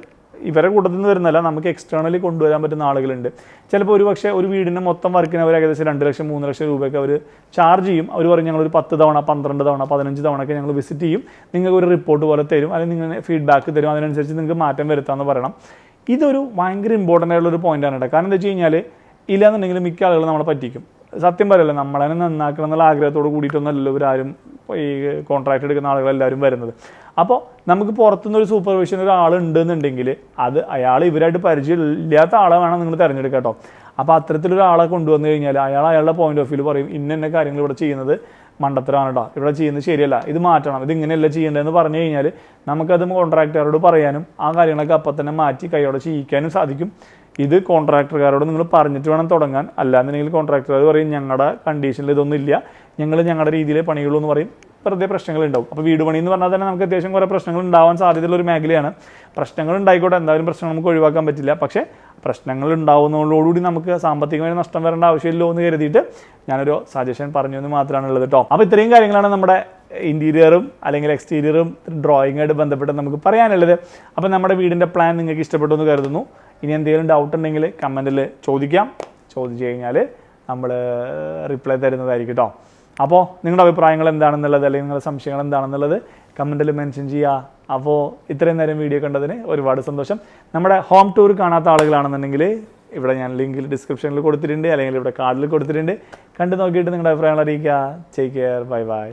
ഇവരെ കൂട്ടത്തിൽ നിന്ന് വരുന്നല്ല നമുക്ക് എക്സ്റ്റേണലി കൊണ്ടുവരാൻ പറ്റുന്ന ആളുകളുണ്ട്. ചിലപ്പോൾ ഒരു പക്ഷേ ഒരു വീടിന്റെ മൊത്തം വർക്കിന് അവർ ഏകദേശം രണ്ട് ലക്ഷം മൂന്ന് ലക്ഷം രൂപയൊക്കെ അവർ ചാർജ് ചെയ്യും. അവർ പറഞ്ഞ് ഞങ്ങൾ ഒരു പത്ത് തവണ പന്ത്രണ്ട് തവണ പതിനഞ്ച് തവണയൊക്കെ ഞങ്ങൾ വിസിറ്റ് ചെയ്യും. നിങ്ങൾക്ക് ഒരു റിപ്പോർട്ട് പോലെ തരും അല്ലെങ്കിൽ നിങ്ങൾ ഫീഡ്ബാക്ക് തരും. അതിനനുസരിച്ച് നിങ്ങൾക്ക് മാറ്റം വരുത്താമെന്ന് പറയണം. ഇതൊരു ഭയങ്കര ഇമ്പോർട്ടന്റ് ആയിട്ടുള്ള ഒരു പോയിന്റാണ് കേട്ടോ കാരണം എന്താ വെച്ച് കഴിഞ്ഞാൽ ഇല്ലാന്നുണ്ടെങ്കിൽ മിക്ക ആളുകൾ നമ്മളെ പറ്റിക്കും. സത്യം പറയല്ല നമ്മളെ നന്നാക്കണം എന്നുള്ള ആഗ്രഹത്തോട് കൂടിയിട്ടൊന്നുമല്ലല്ലോ ഇവരാരും ഈ കോൺട്രാക്ട് എടുക്കുന്ന ആളുകളെല്ലാവരും വരുന്നത്. അപ്പോൾ നമുക്ക് പുറത്തുനിന്ന് ഒരു സൂപ്പർവിഷൻ ഒരാളുണ്ടെന്നുണ്ടെങ്കിൽ അത് അയാൾ ഇവരായിട്ട് പരിചയമില്ലാത്ത ആളെ വേണം നിങ്ങൾ തിരഞ്ഞെടുക്കാം കേട്ടോ അപ്പോൾ അത്തരത്തിലൊരാളെ കൊണ്ടുവന്നു കഴിഞ്ഞാൽ അയാൾ അയാളുടെ പോയിന്റ് ഓഫ് വ്യൂ പറയും ഇന്ന കാര്യങ്ങൾ ഇവിടെ ചെയ്യുന്നത്. മണ്ടത്തരമാണ് കേട്ടോ ഇവിടെ ചെയ്യുന്നത് ശരിയല്ല. ഇത് മാറ്റണം. ഇത് ഇങ്ങനെയല്ല ചെയ്യേണ്ടതെന്ന് പറഞ്ഞു കഴിഞ്ഞാൽ നമുക്കത് കോൺട്രാക്ടറോട് പറയാനും ആ കാര്യങ്ങളൊക്കെ അപ്പം തന്നെ മാറ്റി കൈയോടെ ചെയ്യിക്കാനും സാധിക്കും. ഇത് കോൺട്രാക്ടർകാരോട് നിങ്ങൾ പറഞ്ഞിട്ട് വേണം തുടങ്ങാൻ. അല്ലാന്നുണ്ടെങ്കിൽ കോൺട്രാക്ടർ പറയും ഞങ്ങളുടെ കണ്ടീഷനിൽ ഇതൊന്നും ഇല്ല. ഞങ്ങൾ ഞങ്ങളുടെ രീതിയിലെ പണികളൂ എന്ന് പറയും. വെറുതെ പ്രശ്നങ്ങൾ ഉണ്ടാവും. അപ്പോൾ വീട് പണി എന്ന് പറഞ്ഞാൽ തന്നെ നമുക്ക് അത്യാവശ്യം കുറേ പ്രശ്നങ്ങൾ ഉണ്ടാവാൻ സാധ്യതയുള്ള ഒരു മേഖലയാണ്. പ്രശ്നങ്ങൾ ഉണ്ടായിക്കോട്ടെ. എന്തായാലും പ്രശ്നങ്ങൾ നമുക്ക് ഒഴിവാക്കാൻ പറ്റില്ല. പക്ഷേ പ്രശ്നങ്ങൾ ഉണ്ടാവുന്നതോടുകൂടി നമുക്ക് സാമ്പത്തികമായി നഷ്ടം വരേണ്ട ആവശ്യമില്ലോ എന്ന് കരുതിയിട്ട് ഞാനൊരു സജഷൻ പറഞ്ഞു എന്ന് മാത്രമാണ് ഉള്ളത് കേട്ടോ അപ്പോൾ ഇത്രയും കാര്യങ്ങളാണ് നമ്മുടെ ഇന്റീരിയറും അല്ലെങ്കിൽ എക്സ്റ്റീരിയറും ഡ്രോയിങ്ങായിട്ട് ബന്ധപ്പെട്ട് നമുക്ക് പറയാനുള്ളത്. അപ്പോൾ നമ്മുടെ വീടിന്റെ പ്ലാൻ നിങ്ങൾക്ക് ഇഷ്ടപ്പെട്ടു എന്ന് കരുതുന്നു. ഇനി എന്തെങ്കിലും ഡൗട്ട് ഉണ്ടെങ്കിൽ കമന്റിൽ ചോദിക്കാം. ചോദിച്ചു കഴിഞ്ഞാൽ നമ്മൾ റിപ്ലൈ തരുന്നതായിരിക്കും കേട്ടോ അപ്പോൾ നിങ്ങളുടെ അഭിപ്രായങ്ങൾ എന്താണെന്നുള്ളത് അല്ലെങ്കിൽ നിങ്ങളുടെ സംശയങ്ങൾ എന്താണെന്നുള്ളത് കമന്റിൽ മെൻഷൻ ചെയ്യുക. അപ്പോൾ ഇത്രയും നേരം വീഡിയോ കണ്ടതിന് ഒരുപാട് സന്തോഷം. നമ്മുടെ ഹോം ടൂർ കാണാത്ത ആളുകളാണെന്നുണ്ടെങ്കിൽ ഇവിടെ ഞാൻ ലിങ്കിൽ ഡിസ്ക്രിപ്ഷനിൽ കൊടുത്തിട്ടുണ്ട് അല്ലെങ്കിൽ ഇവിടെ കാർഡിൽ കൊടുത്തിട്ടുണ്ട്. കണ്ടു നോക്കിയിട്ട് നിങ്ങളുടെ അഭിപ്രായങ്ങൾ അറിയിക്കുക. Take care bye bye